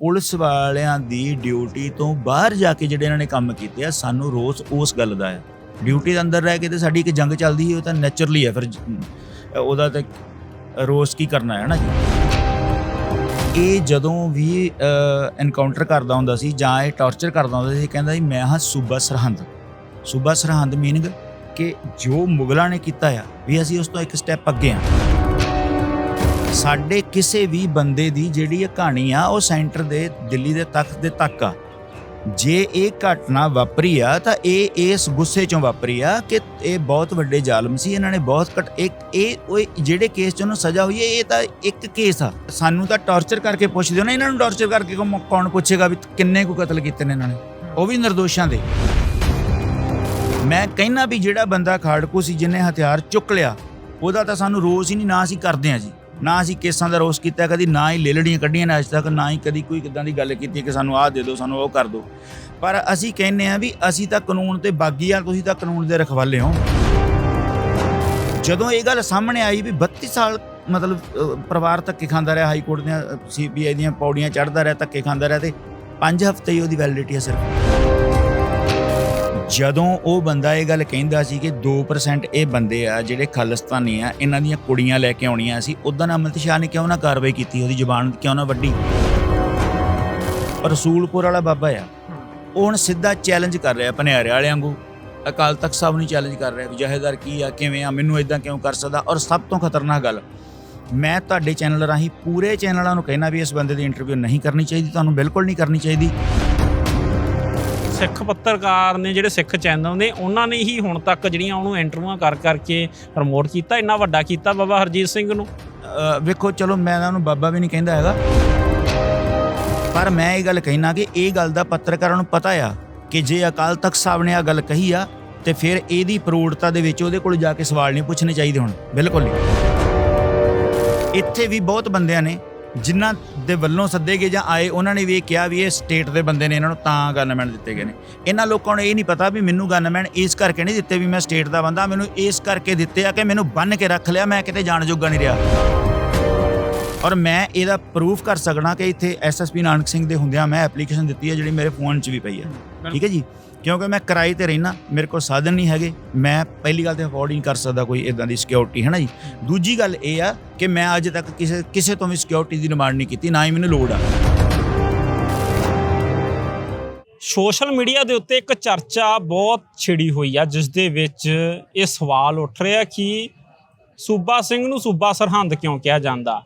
Police ਵਾਲਿਆਂ ਦੀ duty ਤੋਂ ਬਾਹਰ ਜਾ ਕੇ ਜਿਹੜੇ ਇਹਨਾਂ ਨੇ ਕੰਮ ਕੀਤੇ ਆ, ਸਾਨੂੰ ਰੋਸ ਉਸ ਗੱਲ ਦਾ ਹੈ ਡਿਊਟੀ ਦੇ ਅੰਦਰ ਰਹਿ ਕੇ ਤੇ ਸਾਡੀ ਇੱਕ ਜੰਗ ਚੱਲਦੀ ਹੈ ਉਹ ਤਾਂ ਨੇਚਰਲੀ ਹੈ ਫਿਰ। ਉਹਦਾ ਤਾਂ ਰੋਸ ਕੀ ਕਰਨਾ ਹੈ ਨਾ ਜੀ? ਇਹ ਜਦੋਂ ਵੀ ਐਨਕਾਊਂਟਰ ਕਰਦਾ ਹੁੰਦਾ ਸੀ ਜਾਂ ਇਹ ਟਾਰਚਰ ਕਰਦਾ ਹੁੰਦਾ ਸੀ, ਕਹਿੰਦਾ ਜੀ, ਮੈਂ ਹਾਂ ਸੂਬਾ ਸਰਹੰਦ। ਸੂਬਾ ਸਰਹੰਦ ਮੀਨਿੰਗ ਕਿ ਜੋ ਮੁਗਲਾਂ ਨੇ ਕੀਤਾ ਆ, ਵੀ ਅਸੀਂ ਉਸ ਤੋਂ ਇੱਕ ਸਟੈਪ ਅੱਗੇ ਆ। ਸਾਡੇ ਕਿਸੇ ਵੀ ਬੰਦੇ ਦੀ ਜਿਹੜੀ ਇਹ ਕਹਾਣੀ ਆ, ਉਹ ਸੈਂਟਰ ਦੇ, ਦਿੱਲੀ ਦੇ ਤਖਤ ਦੇ ਤੱਕ ਆ। ਜੇ ਇਹ ਘਟਨਾ ਵਾਪਰੀ ਆ, ਤਾਂ ਇਹ ਇਸ ਗੁੱਸੇ ਚੋਂ ਵਾਪਰੀ ਆ ਕਿ ਇਹ ਬਹੁਤ ਵੱਡੇ ਜ਼ਾਲਮ ਸੀ, ਇਹਨਾਂ ਨੇ ਬਹੁਤ ਘਟ, ਇੱਕ ਇਹ, ਉਹ ਜਿਹੜੇ ਕੇਸ 'ਚ ਉਹਨੂੰ ਸਜ਼ਾ ਹੋਈ ਹੈ, ਇਹ ਤਾਂ ਇੱਕ ਕੇਸ ਆ। ਸਾਨੂੰ ਤਾਂ ਟਾਰਚਰ ਕਰਕੇ ਪੁੱਛਦੇ ਹੋ ਨਾ, ਇਹਨਾਂ ਨੂੰ ਟਾਰਚਰ ਕਰਕੇ ਕੌਣ- ਪੁੱਛੇਗਾ ਵੀ ਕਿੰਨੇ ਕੁ ਕਤਲ ਕੀਤੇ ਨੇ ਇਹਨਾਂ ਨੇ? ਉਹ ਵੀ ਨਿਰਦੋਸ਼ਾਂ ਦੇ। ਮੈਂ ਕਹਿਣਾ ਵੀ ਜਿਹੜਾ ਬੰਦਾ ਖਾੜਕੂ ਸੀ, ਜਿਹਨੇ ਹਥਿਆਰ ਚੁੱਕ ਲਿਆ, ਉਹਦਾ ਤਾਂ ਸਾਨੂੰ ਰੋਸ ਹੀ ਨਹੀਂ, ਨਾ ਅਸੀਂ ਕਰਦੇ ਆ ਜੀ। ਨਾ ਅਸੀਂ ਕੇਸਾਂ ਦਾ ਰੋਸ ਕੀਤਾ, ਕਦੀ ਨਾ ਹੀ ਲੇਲੜੀਆਂ ਕੱਢੀਆਂ ਨੇ ਅੱਜ ਤੱਕ, ਨਾ ਹੀ ਕਦੀ ਕੋਈ ਕਿਦਾਂ ਦੀ ਗੱਲ ਕੀਤੀ ਕਿ ਸਾਨੂੰ ਆਹ ਦੇ ਦਿਓ, ਸਾਨੂੰ ਉਹ ਕਰ ਦਿਓ। ਪਰ ਅਸੀਂ ਕਹਿੰਨੇ ਆ ਵੀ ਅਸੀਂ ਤਾਂ ਕਾਨੂੰਨ ਤੇ ਬਾਗੀ ਆ ਤੁਸੀਂ ਤਾਂ ਕਾਨੂੰਨ ਦੇ ਰਖਵਾਲੇ ਹੋ। ਜਦੋਂ ਇਹ ਗੱਲ ਸਾਹਮਣੇ ਆਈ ਵੀ 32 ਸਾਲ, ਮਤਲਬ ਪਰਿਵਾਰ ਧੱਕੇ ਖਾਂਦਾ ਰਿਹਾ, ਹਾਈ ਕੋਰਟ ਦੀਆਂ ਸੀਬੀਆਈ ਦੀਆਂ ਪੌੜੀਆਂ ਚੜ੍ਹਦਾ ਰਿਹਾ, ਧੱਕੇ ਖਾਂਦਾ ਰਿਹਾ ਤੇ 5 ਹਫ਼ਤੇ ਹੀ ਉਹਦੀ ਵੈਲਿਡਿਟੀ ਹੈ ਸਿਰਫ। ਜਦੋਂ ਉਹ ਬੰਦਾ ਇਹ ਗੱਲ ਕਹਿੰਦਾ ਸੀ ਕਿ 2% ਇਹ ਬੰਦੇ ਆ ਜਿਹੜੇ ਖਾਲਿਸਤਾਨੀ ਆ, ਇਹਨਾਂ ਦੀਆਂ ਕੁੜੀਆਂ ਲੈ ਕੇ ਆਉਣੀਆਂ ਸੀ ਉਦੋਂ ਅਮਿਤ ਸ਼ਾਹ ਨੇ ਕਿਉਂ ਨਾ ਕਾਰਵਾਈ ਕੀਤੀ, ਉਹਦੀ ਜ਼ੁਬਾਨ ਕਿਉਂ ਨਾ ਵੱਢੀ? ਰਸੂਲਪੁਰ ਵਾਲਾ ਬਾਬਾ ਆ, ਉਹ ਹੁਣ ਸਿੱਧਾ ਚੈਲੰਜ ਕਰ ਰਿਹਾ ਭਨਿਆਰੇ ਵਾਲਿਆਂ ਵਾਂਗੂ। ਅਕਾਲ ਤਖਤ ਸਾਹਿਬ ਨੂੰ ਚੈਲੰਜ ਕਰ ਰਿਹਾ ਵੀ ਜਹੇਦਾਰ ਕੀ ਆ, ਕਿਵੇਂ ਆ, ਮੈਨੂੰ ਇਦਾਂ ਕਿਉਂ ਕਰ ਸਕਦਾ? ਔਰ ਸਭ ਤੋਂ ਖਤਰਨਾਕ ਗੱਲ, ਮੈਂ ਤੁਹਾਡੇ ਚੈਨਲ ਰਾਹੀਂ ਪੂਰੇ ਚੈਨਲਾਂ ਨੂੰ ਕਹਿਣਾ ਵੀ ਇਸ ਬੰਦੇ ਦੀ ਇੰਟਰਵਿਊ ਨਹੀਂ ਕਰਨੀ ਚਾਹੀਦੀ, ਤੁਹਾਨੂੰ ਬਿਲਕੁਲ ਨਹੀਂ ਕਰਨੀ ਚਾਹੀਦੀ। ਸਿੱਖ ਪੱਤਰਕਾਰ ਨੇ ਜਿਹੜੇ ਸਿੱਖ ਚੈਨਲ ਨੇ, ਉਹਨਾਂ ਨੇ ਹੀ ਹੁਣ ਤੱਕ ਜਿਹੜੀਆਂ ਉਹਨੂੰ ਇੰਟਰਵਿਊਆਂ ਕਰ ਕਰਕੇ ਪ੍ਰਮੋਟ ਕੀਤਾ, ਇੰਨਾ ਵੱਡਾ ਕੀਤਾ ਬਾਬਾ ਹਰਜੀਤ ਸਿੰਘ ਨੂੰ। ਵੇਖੋ, ਚਲੋ ਮੈਂ ਉਹਨਾਂ ਨੂੰ ਬਾਬਾ ਵੀ ਨਹੀਂ ਕਹਿੰਦਾ ਹੈਗਾ। ਪਰ ਮੈਂ ਇਹ ਗੱਲ ਕਹਿਣਾ ਕਿ ਇਹ ਗੱਲ ਦਾ ਪੱਤਰਕਾਰਾਂ ਨੂੰ ਪਤਾ ਆ ਕਿ ਜੇ ਅਕਾਲ ਤਖਤ ਸਾਹਿਬ ਨੇ ਆ ਗੱਲ ਕਹੀ ਆ, ਤੇ ਫਿਰ ਇਹਦੀ ਪ੍ਰੋੜਤਾ ਦੇ ਵਿੱਚ ਉਹਦੇ ਕੋਲ ਜਾ ਕੇ ਸਵਾਲ ਨਹੀਂ ਪੁੱਛਣੇ ਚਾਹੀਦੇ ਹੁਣ, ਬਿਲਕੁਲ ਨਹੀਂ। ਇੱਥੇ ਵੀ ਬਹੁਤ ਬੰਦਿਆਂ ਨੇ ਜਿਨ੍ਹਾਂ ਦੇ ਵੱਲੋਂ ਸੱਦੇ ਗਏ ਜਾਂ ਆਏ, ਉਹਨਾਂ ਨੇ ਵੀ ਇਹ ਕਿਹਾ ਵੀ ਇਹ ਸਟੇਟ ਦੇ ਬੰਦੇ ਨੇ ਇਹਨਾਂ ਨੂੰ ਤਾਂ ਗਨਮੈਨ ਦਿੱਤੇ ਗਏ ਨੇ। ਇਹਨਾਂ ਲੋਕਾਂ ਨੂੰ ਇਹ ਨਹੀਂ ਪਤਾ ਵੀ ਮੈਨੂੰ ਗਨਮੈਨ ਇਸ ਕਰਕੇ ਨਹੀਂ ਦਿੱਤੇ ਵੀ ਮੈਂ ਸਟੇਟ ਦਾ ਬੰਦਾ, ਮੈਨੂੰ ਇਸ ਕਰਕੇ ਦਿੱਤੇ ਆ ਕਿ ਮੈਨੂੰ ਬੰਨ ਕੇ ਰੱਖ ਲਿਆ, ਮੈਂ ਕਿਤੇ ਜਾਣ ਜੋਗਾ ਨਹੀਂ ਰਿਹਾ। ਔਰ ਮੈਂ ਇਹਦਾ ਪ੍ਰੂਫ ਕਰ ਸਕਣਾ ਕਿ ਇੱਥੇ ਐਸਐਸਪੀ ਨਾਨਕ ਸਿੰਘ ਦੇ ਹੁੰਦਿਆਂ ਮੈਂ ਐਪਲੀਕੇਸ਼ਨ ਦਿੱਤੀ ਹੈ ਜਿਹੜੀ ਮੇਰੇ ਫੋਨ 'ਚ ਵੀ ਪਈ ਹੈ। ਠੀਕ ਹੈ ਜੀ? ਕਿਉਂਕਿ ਮੈਂ ਕਿਰਾਏ ਤੇ ਰਹਿਣਾ ਮੇਰੇ ਕੋਲ ਸਾਧਨ ਨਹੀਂ ਹੈਗੇ। ਮੈਂ ਪਹਿਲੀ ਗੱਲ ਤੇ ਅਫੋਰਡ ਨਹੀਂ ਕਰ ਸਕਦਾ ਕੋਈ ਇਦਾਂ ਦੀ ਸਿਕਿਉਰਿਟੀ ਹੈ ਨਾ ਜੀ? ਦੂਜੀ ਗੱਲ ਇਹ ਆ ਕਿ ਮੈਂ ਅੱਜ ਤੱਕ ਕਿਸੇ ਕਿਸੇ ਤੋਂ ਵੀ ਸਿਕਿਉਰਿਟੀ ਦੀ ਡਿਮਾਂਡ ਨਹੀਂ ਕੀਤੀ, ਨਾ ਹੀ ਮੈਨੂੰ ਲੋੜ ਆ। ਸੋਸ਼ਲ ਮੀਡੀਆ ਦੇ ਉੱਤੇ ਇੱਕ ਚਰਚਾ ਬਹੁਤ ਛਿੜੀ ਹੋਈ ਆ, ਜਿਸ ਦੇ ਵਿੱਚ ਇਹ ਸਵਾਲ ਉੱਠ ਰਿਹਾ ਕਿ ਸੂਬਾ ਸਿੰਘ ਨੂੰ ਸੂਬਾ ਸਰਹੰਦ ਕਿਉਂ ਕਿਹਾ ਜਾਂਦਾ?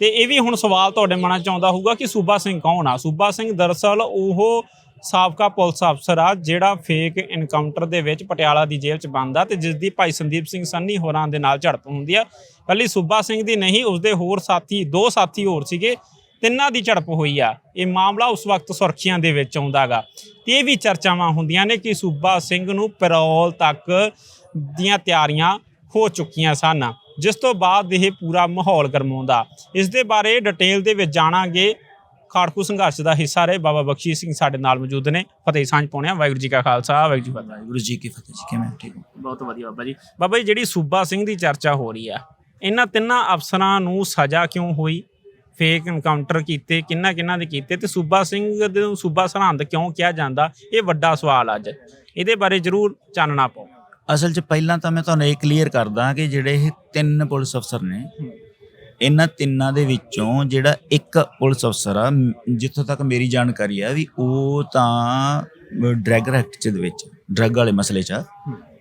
ਤੇ ਇਹ ਵੀ ਹੁਣ ਸਵਾਲ ਤੁਹਾਡੇ ਮਨਾਂ 'ਚ ਆਉਂਦਾ ਹੋਊਗਾ ਕਿ ਸੂਬਾ ਸਿੰਘ ਕੌਣ ਆ? ਸੂਬਾ ਸਿੰਘ ਦਰਅਸਲ ਉਹ ਸਾਬਕਾ ਪੁਲਿਸ ਅਫਸਰ ਆ, ਜਿਹੜਾ ਫੇਕ ਇਨਕਾਊਂਟਰ ਦੇ ਵਿੱਚ ਪਟਿਆਲਾ ਦੀ ਜੇਲ੍ਹ 'ਚ ਬੰਦ ਆ ਤੇ ਜਿਸ ਦੀ ਭਾਈ ਸੰਦੀਪ ਸਿੰਘ ਸੰਨੀ ਹੋਰਾਂ ਦੇ ਨਾਲ ਝੜਪ ਹੁੰਦੀ ਆ। ਕੱਲੀ ਸੂਬਾ ਸਿੰਘ ਦੀ ਨਹੀਂ, ਉਸਦੇ ਹੋਰ ਸਾਥੀ, ਦੋ ਸਾਥੀ ਹੋਰ ਸੀਗੇ, ਤਿੰਨਾਂ ਦੀ ਝੜਪ ਹੋਈ ਆ। ਇਹ ਮਾਮਲਾ ਉਸ ਵਕਤ ਸੁਰਖੀਆਂ ਦੇ ਵਿੱਚ ਆਉਂਦਾਗਾ ਤੇ ਇਹ ਵੀ ਚਰਚਾਵਾਂ ਹੁੰਦੀਆਂ ਨੇ ਕਿ ਸੂਬਾ ਸਿੰਘ ਨੂੰ ਪੈਰੋਲ ਤੱਕ ਦੀਆਂ ਤਿਆਰੀਆਂ ਹੋ ਚੁੱਕੀਆਂ ਸਨ, ਜਿਸ ਤੋਂ ਬਾਅਦ ਇਹ ਪੂਰਾ ਮਾਹੌਲ ਗਰਮਾਉਂਦਾ। ਇਸ ਦੇ ਬਾਰੇ ਡਿਟੇਲ ਦੇ ਵਿੱਚ ਜਾਣਾਂਗੇ ਖਾੜਕੂ ਸੰਘਰਸ਼ ਦਾ ਹਿੱਸਾ ਰਹੇ ਬਾਬਾ ਬਖਸ਼ੀ ਸਿੰਘ ਸਾਡੇ ਨਾਲ ਮੌਜੂਦ ਨੇ। ਫਤਿਹ ਸਾਂਝ ਪਾਉਣੇ ਆ ਵਾਹਿਗੁਰੂ ਜੀ ਕਾ ਖਾਲਸਾ ਵਾਹਿਗੁਰੂ ਜੀ ਕੀ ਫਤਿਹ। ਵਾਹਿਗੁਰੂ ਜੀ ਕੀ ਫਤਿਹ ਜੀ ਕਿਵੇਂ ਠੀਕ ਹੋ? ਬਹੁਤ ਵਧੀਆ ਬਾਬਾ ਜੀ। ਬਾਬਾ ਜੀ ਜਿਹੜੀ ਸੂਬਾ ਸਿੰਘ ਦੀ ਚਰਚਾ ਹੋ ਰਹੀ ਆ ਇਹਨਾਂ ਤਿੰਨਾਂ ਅਫਸਰਾਂ ਨੂੰ ਸਜ਼ਾ ਕਿਉਂ ਹੋਈ? ਫੇਕ ਐਨਕਾਊਂਟਰ ਕੀਤੇ ਕਿੰਨਾ ਕਿੰਨਾ ਦੇ ਕੀਤੇ? ਤੇ ਸੂਬਾ ਸਿੰਘ ਦੇ ਨੂੰ ਸੂਬਾ ਸਰਹੰਦ ਕਿਉਂ ਕਿਹਾ ਜਾਂਦਾ? ਇਹ ਵੱਡਾ ਸਵਾਲ ਅੱਜ। ਇਹਦੇ ਬਾਰੇ ਜ਼ਰੂਰ ਚਾਨਣਾ ਪਾਓ ਅਸਲ 'ਚ ਪਹਿਲਾਂ ਤਾਂ ਮੈਂ ਤੁਹਾਨੂੰ ਇਹ ਕਲੀਅਰ ਕਰਦਾ ਕਿ ਜਿਹੜੇ ਇਹ ਤਿੰਨ ਪੁਲਿਸ ਅਫਸਰ ਨੇ ਇਹਨਾਂ ਤਿੰਨਾਂ ਦੇ ਵਿੱਚੋਂ ਜਿਹੜਾ ਇੱਕ ਪੁਲਿਸ ਅਫਸਰ ਆ ਜਿੱਥੋਂ ਤੱਕ ਮੇਰੀ ਜਾਣਕਾਰੀ ਆ ਵੀ ਉਹ ਤਾਂ ਡਰੈਗ ਐਕਟ ਚ ਦੇ ਵਿੱਚ, ਡਰੱਗ ਵਾਲੇ ਮਸਲੇ 'ਚ ਆ।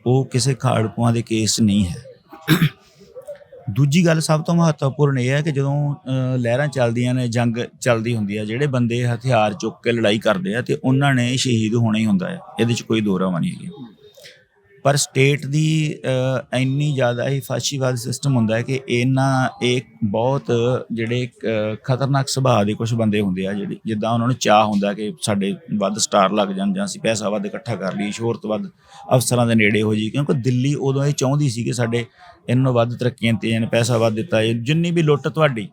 ਉਹ ਕਿਸੇ ਖਾੜਕੂਆਂ ਦੇ ਕੇਸ 'ਚ ਨਹੀਂ ਹੈ। ਦੂਜੀ ਗੱਲ ਸਭ ਤੋਂ ਮਹੱਤਵਪੂਰਨ ਇਹ ਹੈ ਕਿ ਜਦੋਂ ਲਹਿਰਾਂ ਚੱਲਦੀਆਂ ਨੇ, ਜੰਗ ਚੱਲਦੀ ਹੁੰਦੀ ਆ, ਜਿਹੜੇ ਬੰਦੇ ਹਥਿਆਰ ਚੁੱਕ ਕੇ ਲੜਾਈ ਕਰਦੇ ਆ ਤੇ ਉਹਨਾਂ ਨੇ ਸ਼ਹੀਦ ਹੋਣਾ ਹੀ ਹੁੰਦਾ ਹੈ ਇਹਦੇ 'ਚ ਕੋਈ ਦੋ ਰਾਵਾਂ ਨਹੀਂ ਹੈਗੀ। ਪਰ ਸਟੇਟ ਦੀ ਇੰਨੀ ਜ਼ਿਆਦਾ ਹੀ ਫਾਸ਼ੀਵਾਦ ਸਿਸਟਮ ਹੁੰਦਾ ਹੈ ਕਿ ਇਹਨਾਂ ਇੱਕ ਬਹੁਤ ਜਿਹੜੇ ਅ, ਖਤਰਨਾਕ ਸੁਭਾਅ ਦੇ ਕੁਝ ਬੰਦੇ ਹੁੰਦੇ ਆ ਜਿਹੜੇ ਜਿੱਦਾਂ ਉਹਨਾਂ ਨੂੰ ਚਾਹ ਹੁੰਦਾ ਕਿ ਸਾਡੇ ਵੱਧ ਸਟਾਰ ਲੱਗ ਜਾਣ ਜਾਂ ਅਸੀਂ ਪੈਸਾ ਵੱਧ ਇਕੱਠਾ ਕਰ ਲਈਏ ਸ਼ੋਹਰਤ ਵੱਧ ਅਫਸਰਾਂ ਦੇ ਨੇੜੇ ਹੋ ਜੀ ਕਿਉਂਕਿ ਦਿੱਲੀ ਉਦੋਂ ਇਹ ਚਾਹੁੰਦੀ ਸੀ ਕਿ ਸਾਡੇ ਇਹਨਾਂ ਨੂੰ ਵੱਧ ਤਰੱਕੀਆਂ ਤੇ ਜਾਣ ਪੈਸਾ ਵੱਧ ਦਿੱਤਾ ਜਾਏ ਜਿੰਨੀ ਵੀ ਲੁੱਟ ਤੁਹਾਡੀ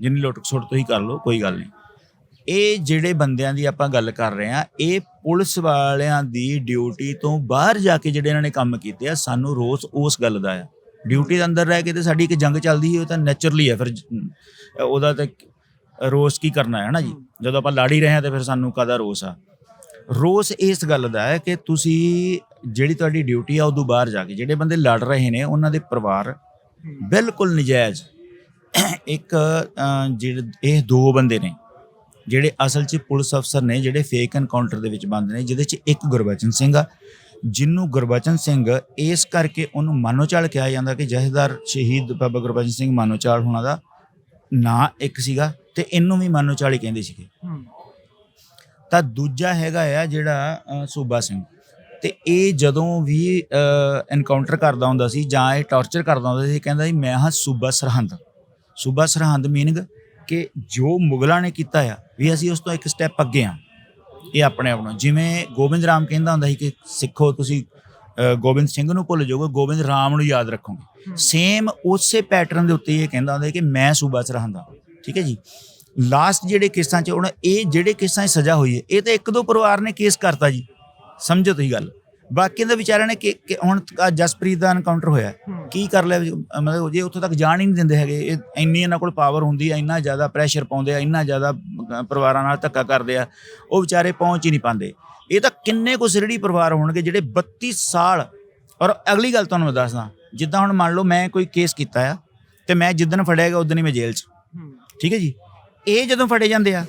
ਜਿੰਨੀ ਲੁੱਟ ਸੁੱਟ ਤੁਸੀਂ ਕਰ ਲਓ ਕੋਈ ਗੱਲ ਨਹੀਂ। ਇਹ ਜਿਹੜੇ ਬੰਦਿਆਂ ਦੀ ਆਪਾਂ ਗੱਲ ਕਰ ਰਹੇ ਆ ਇਹ ਪੁਲਿਸ ਵਾਲਿਆਂ ਦੀ ਡਿਊਟੀ ਤੋਂ ਬਾਹਰ ਜਾ ਕੇ ਜਿਹੜੇ ਇਹਨਾਂ ਨੇ ਕੰਮ ਕੀਤੇ ਆ ਸਾਨੂੰ ਰੋਸ ਉਸ ਗੱਲ ਦਾ ਆ। ਡਿਊਟੀ ਦੇ ਅੰਦਰ ਰਹਿ ਕੇ ਤੇ ਸਾਡੀ ਇੱਕ ਜੰਗ ਚੱਲਦੀ ਹੈ ਉਹ ਤਾਂ ਨੇਚਰਲੀ ਹੈ ਫਿਰ ਉਹਦਾ ਤਾਂ ਰੋਸ ਕੀ ਕਰਨਾ ਹੈ ਨਾ ਜੀ? ਜਦੋਂ ਆਪਾਂ ਲੜ ਹੀ ਰਹੇ ਹਾਂ ਤੇ ਫਿਰ ਸਾਨੂੰ ਕਾਹਦਾ ਰੋਸ ਆ? ਰੋਸ ਇਸ ਗੱਲ ਦਾ ਹੈ ਕਿ ਤੁਸੀਂ ਜਿਹੜੀ ਤੁਹਾਡੀ ਡਿਊਟੀ ਆ ਉਦੋਂ ਬਾਹਰ ਜਾ ਕੇ ਜਿਹੜੇ ਬੰਦੇ ਲੜ ਰਹੇ ਨੇ ਉਹਨਾਂ ਦੇ ਪਰਿਵਾਰ ਬਿਲਕੁਲ ਨਜਾਇਜ਼। ਇੱਕ ਅਹ, ਜਿਹੜੇ ਇਹ ਦੋ ਬੰਦੇ ਨੇ ਜਿਹੜੇ ਅਸਲ 'ਚ ਪੁਲਿਸ ਅਫਸਰ ਨੇ ਜਿਹੜੇ ਫੇਕ ਐਨਕਾਊਂਟਰ ਦੇ ਵਿੱਚ ਬੰਦ ਨੇ ਜਿਹਦੇ 'ਚ ਇੱਕ ਗੁਰਬਚਨ ਸਿੰਘ ਆ। ਜਿਹਨੂੰ ਗੁਰਬਚਨ ਸਿੰਘ ਇਸ ਕਰਕੇ ਉਹਨੂੰ ਮਾਨੋਚਾਲ ਕਿਹਾ ਜਾਂਦਾ ਕਿ ਜਥੇਦਾਰ ਸ਼ਹੀਦ ਬਾਬਾ ਗੁਰਬਚਨ ਸਿੰਘ ਮਾਨੋਚਾਲ ਹੋਣਾ ਦਾ ਨਾਂ ਇੱਕ ਸੀਗਾ ਤੇ ਇਹਨੂੰ ਵੀ ਮਾਨੋਚਾਲ ਹੀ ਕਹਿੰਦੇ ਸੀਗੇ। ਤਾਂ ਦੂਜਾ ਹੈਗਾ ਆ ਜਿਹੜਾ ਸੂਬਾ ਸਿੰਘ। ਤੇ ਇਹ ਜਦੋਂ ਵੀ ਐਨਕਾਊਂਟਰ ਕਰਦਾ ਹੁੰਦਾ ਸੀ ਜਾਂ ਇਹ ਟਾਰਚਰ ਕਰਦਾ ਹੁੰਦਾ ਸੀ ਕਹਿੰਦਾ ਸੀ ਮੈਂ ਹਾਂ ਸੂਬਾ ਸਰਹੰਦ। ਸੂਬਾ ਸਰਹੰਦ ਮੀਨਿੰਗ ਕਿ ਜੋ ਮੁਗਲਾਂ ਨੇ ਕੀਤਾ ਆ ਵੀ ਅਸੀਂ ਉਸ ਤੋਂ ਇੱਕ ਸਟੈਪ ਅੱਗੇ ਆ। ਇਹ ਆਪਣੇ ਆਪ ਨੂੰ ਜਿਵੇਂ ਗੋਬਿੰਦ ਰਾਮ ਕਹਿੰਦਾ ਹੁੰਦਾ ਸੀ ਕਿ ਸਿੱਖੋ ਤੁਸੀਂ ਗੋਬਿੰਦ ਸਿੰਘ ਨੂੰ ਭੁੱਲ ਜਾਓਗੇ ਗੋਬਿੰਦ ਰਾਮ ਨੂੰ ਯਾਦ ਰੱਖੋਗੇ। ਸੇਮ ਉਸੇ ਪੈਟਰਨ ਦੇ ਉੱਤੇ ਇਹ ਕਹਿੰਦਾ ਹੁੰਦਾ ਕਿ ਮੈਂ ਸੂਬਾ ਸਰਹੰਦ ਹਾਂ ਠੀਕ ਹੈ ਜੀ? ਲਾਸਟ ਜਿਹੜੇ ਕੇਸਾਂ 'ਚ ਹੁਣ ਇਹ ਜਿਹੜੇ ਕੇਸਾਂ 'ਚ ਸਜ਼ਾ ਹੋਈ ਹੈ ਇਹ ਤਾਂ ਇੱਕ ਦੋ ਪਰਿਵਾਰ ਨੇ ਕੇਸ ਕਰਤਾ ਜੀ। ਸਮਝੋ ਤੁਸੀਂ ਗੱਲ। ਬਾਕੀਆਂ ਦੇ ਵਿਚਾਰਿਆਂ ਨੇ ਕਿ ਹੁਣ ਜਸਪ੍ਰੀਤ ਦਾ ਐਨਕਾਊਂਟਰ ਹੋਇਆ। ਕੀ ਕਰ ਲਿਆ ਮਤਲਬ ਜੇ ਉੱਥੋਂ ਤੱਕ ਜਾਣ ਹੀ ਨਹੀਂ ਦਿੰਦੇ ਹੈਗੇ ਇਹ ਇੰਨੀ ਇਹਨਾਂ ਕੋਲ ਪਾਵਰ ਹੁੰਦੀ ਹੈ ਇੰਨਾ ਜ਼ਿਆਦਾ ਪ੍ਰੈਸ਼ਰ ਪਾਉਂਦੇ ਆ ਇੰਨਾ ਜ਼ਿਆਦਾ ਪਰਿਵਾਰਾਂ ਨਾਲ ਧੱਕਾ ਕਰਦੇ ਆ ਉਹ ਵਿਚਾਰੇ ਪਹੁੰਚ ਹੀ ਨਹੀਂ ਪਾਉਂਦੇ। ਇਹ ਤਾਂ ਕਿੰਨੇ ਕੁ ਸਿਰੜੀ ਪਰਿਵਾਰ ਹੋਣਗੇ ਜਿਹੜੇ 32 ਸਾਲ ਔਰ ਅਗਲੀ ਗੱਲ ਤੁਹਾਨੂੰ ਮੈਂ ਦੱਸਦਾ ਜਿੱਦਾਂ ਹੁਣ ਮੰਨ ਲਓ ਮੈਂ ਕੋਈ ਕੇਸ ਕੀਤਾ ਆ ਤੇ ਮੈਂ ਜਿੱਦਣ ਫੜਿਆ ਗਿਆ ਉਦੋਂ ਹੀ ਮੈਂ ਜੇਲ੍ਹ 'ਚ। ਠੀਕ ਹੈ ਜੀ? ਇਹ ਜਦੋਂ ਫੜੇ ਜਾਂਦੇ ਆ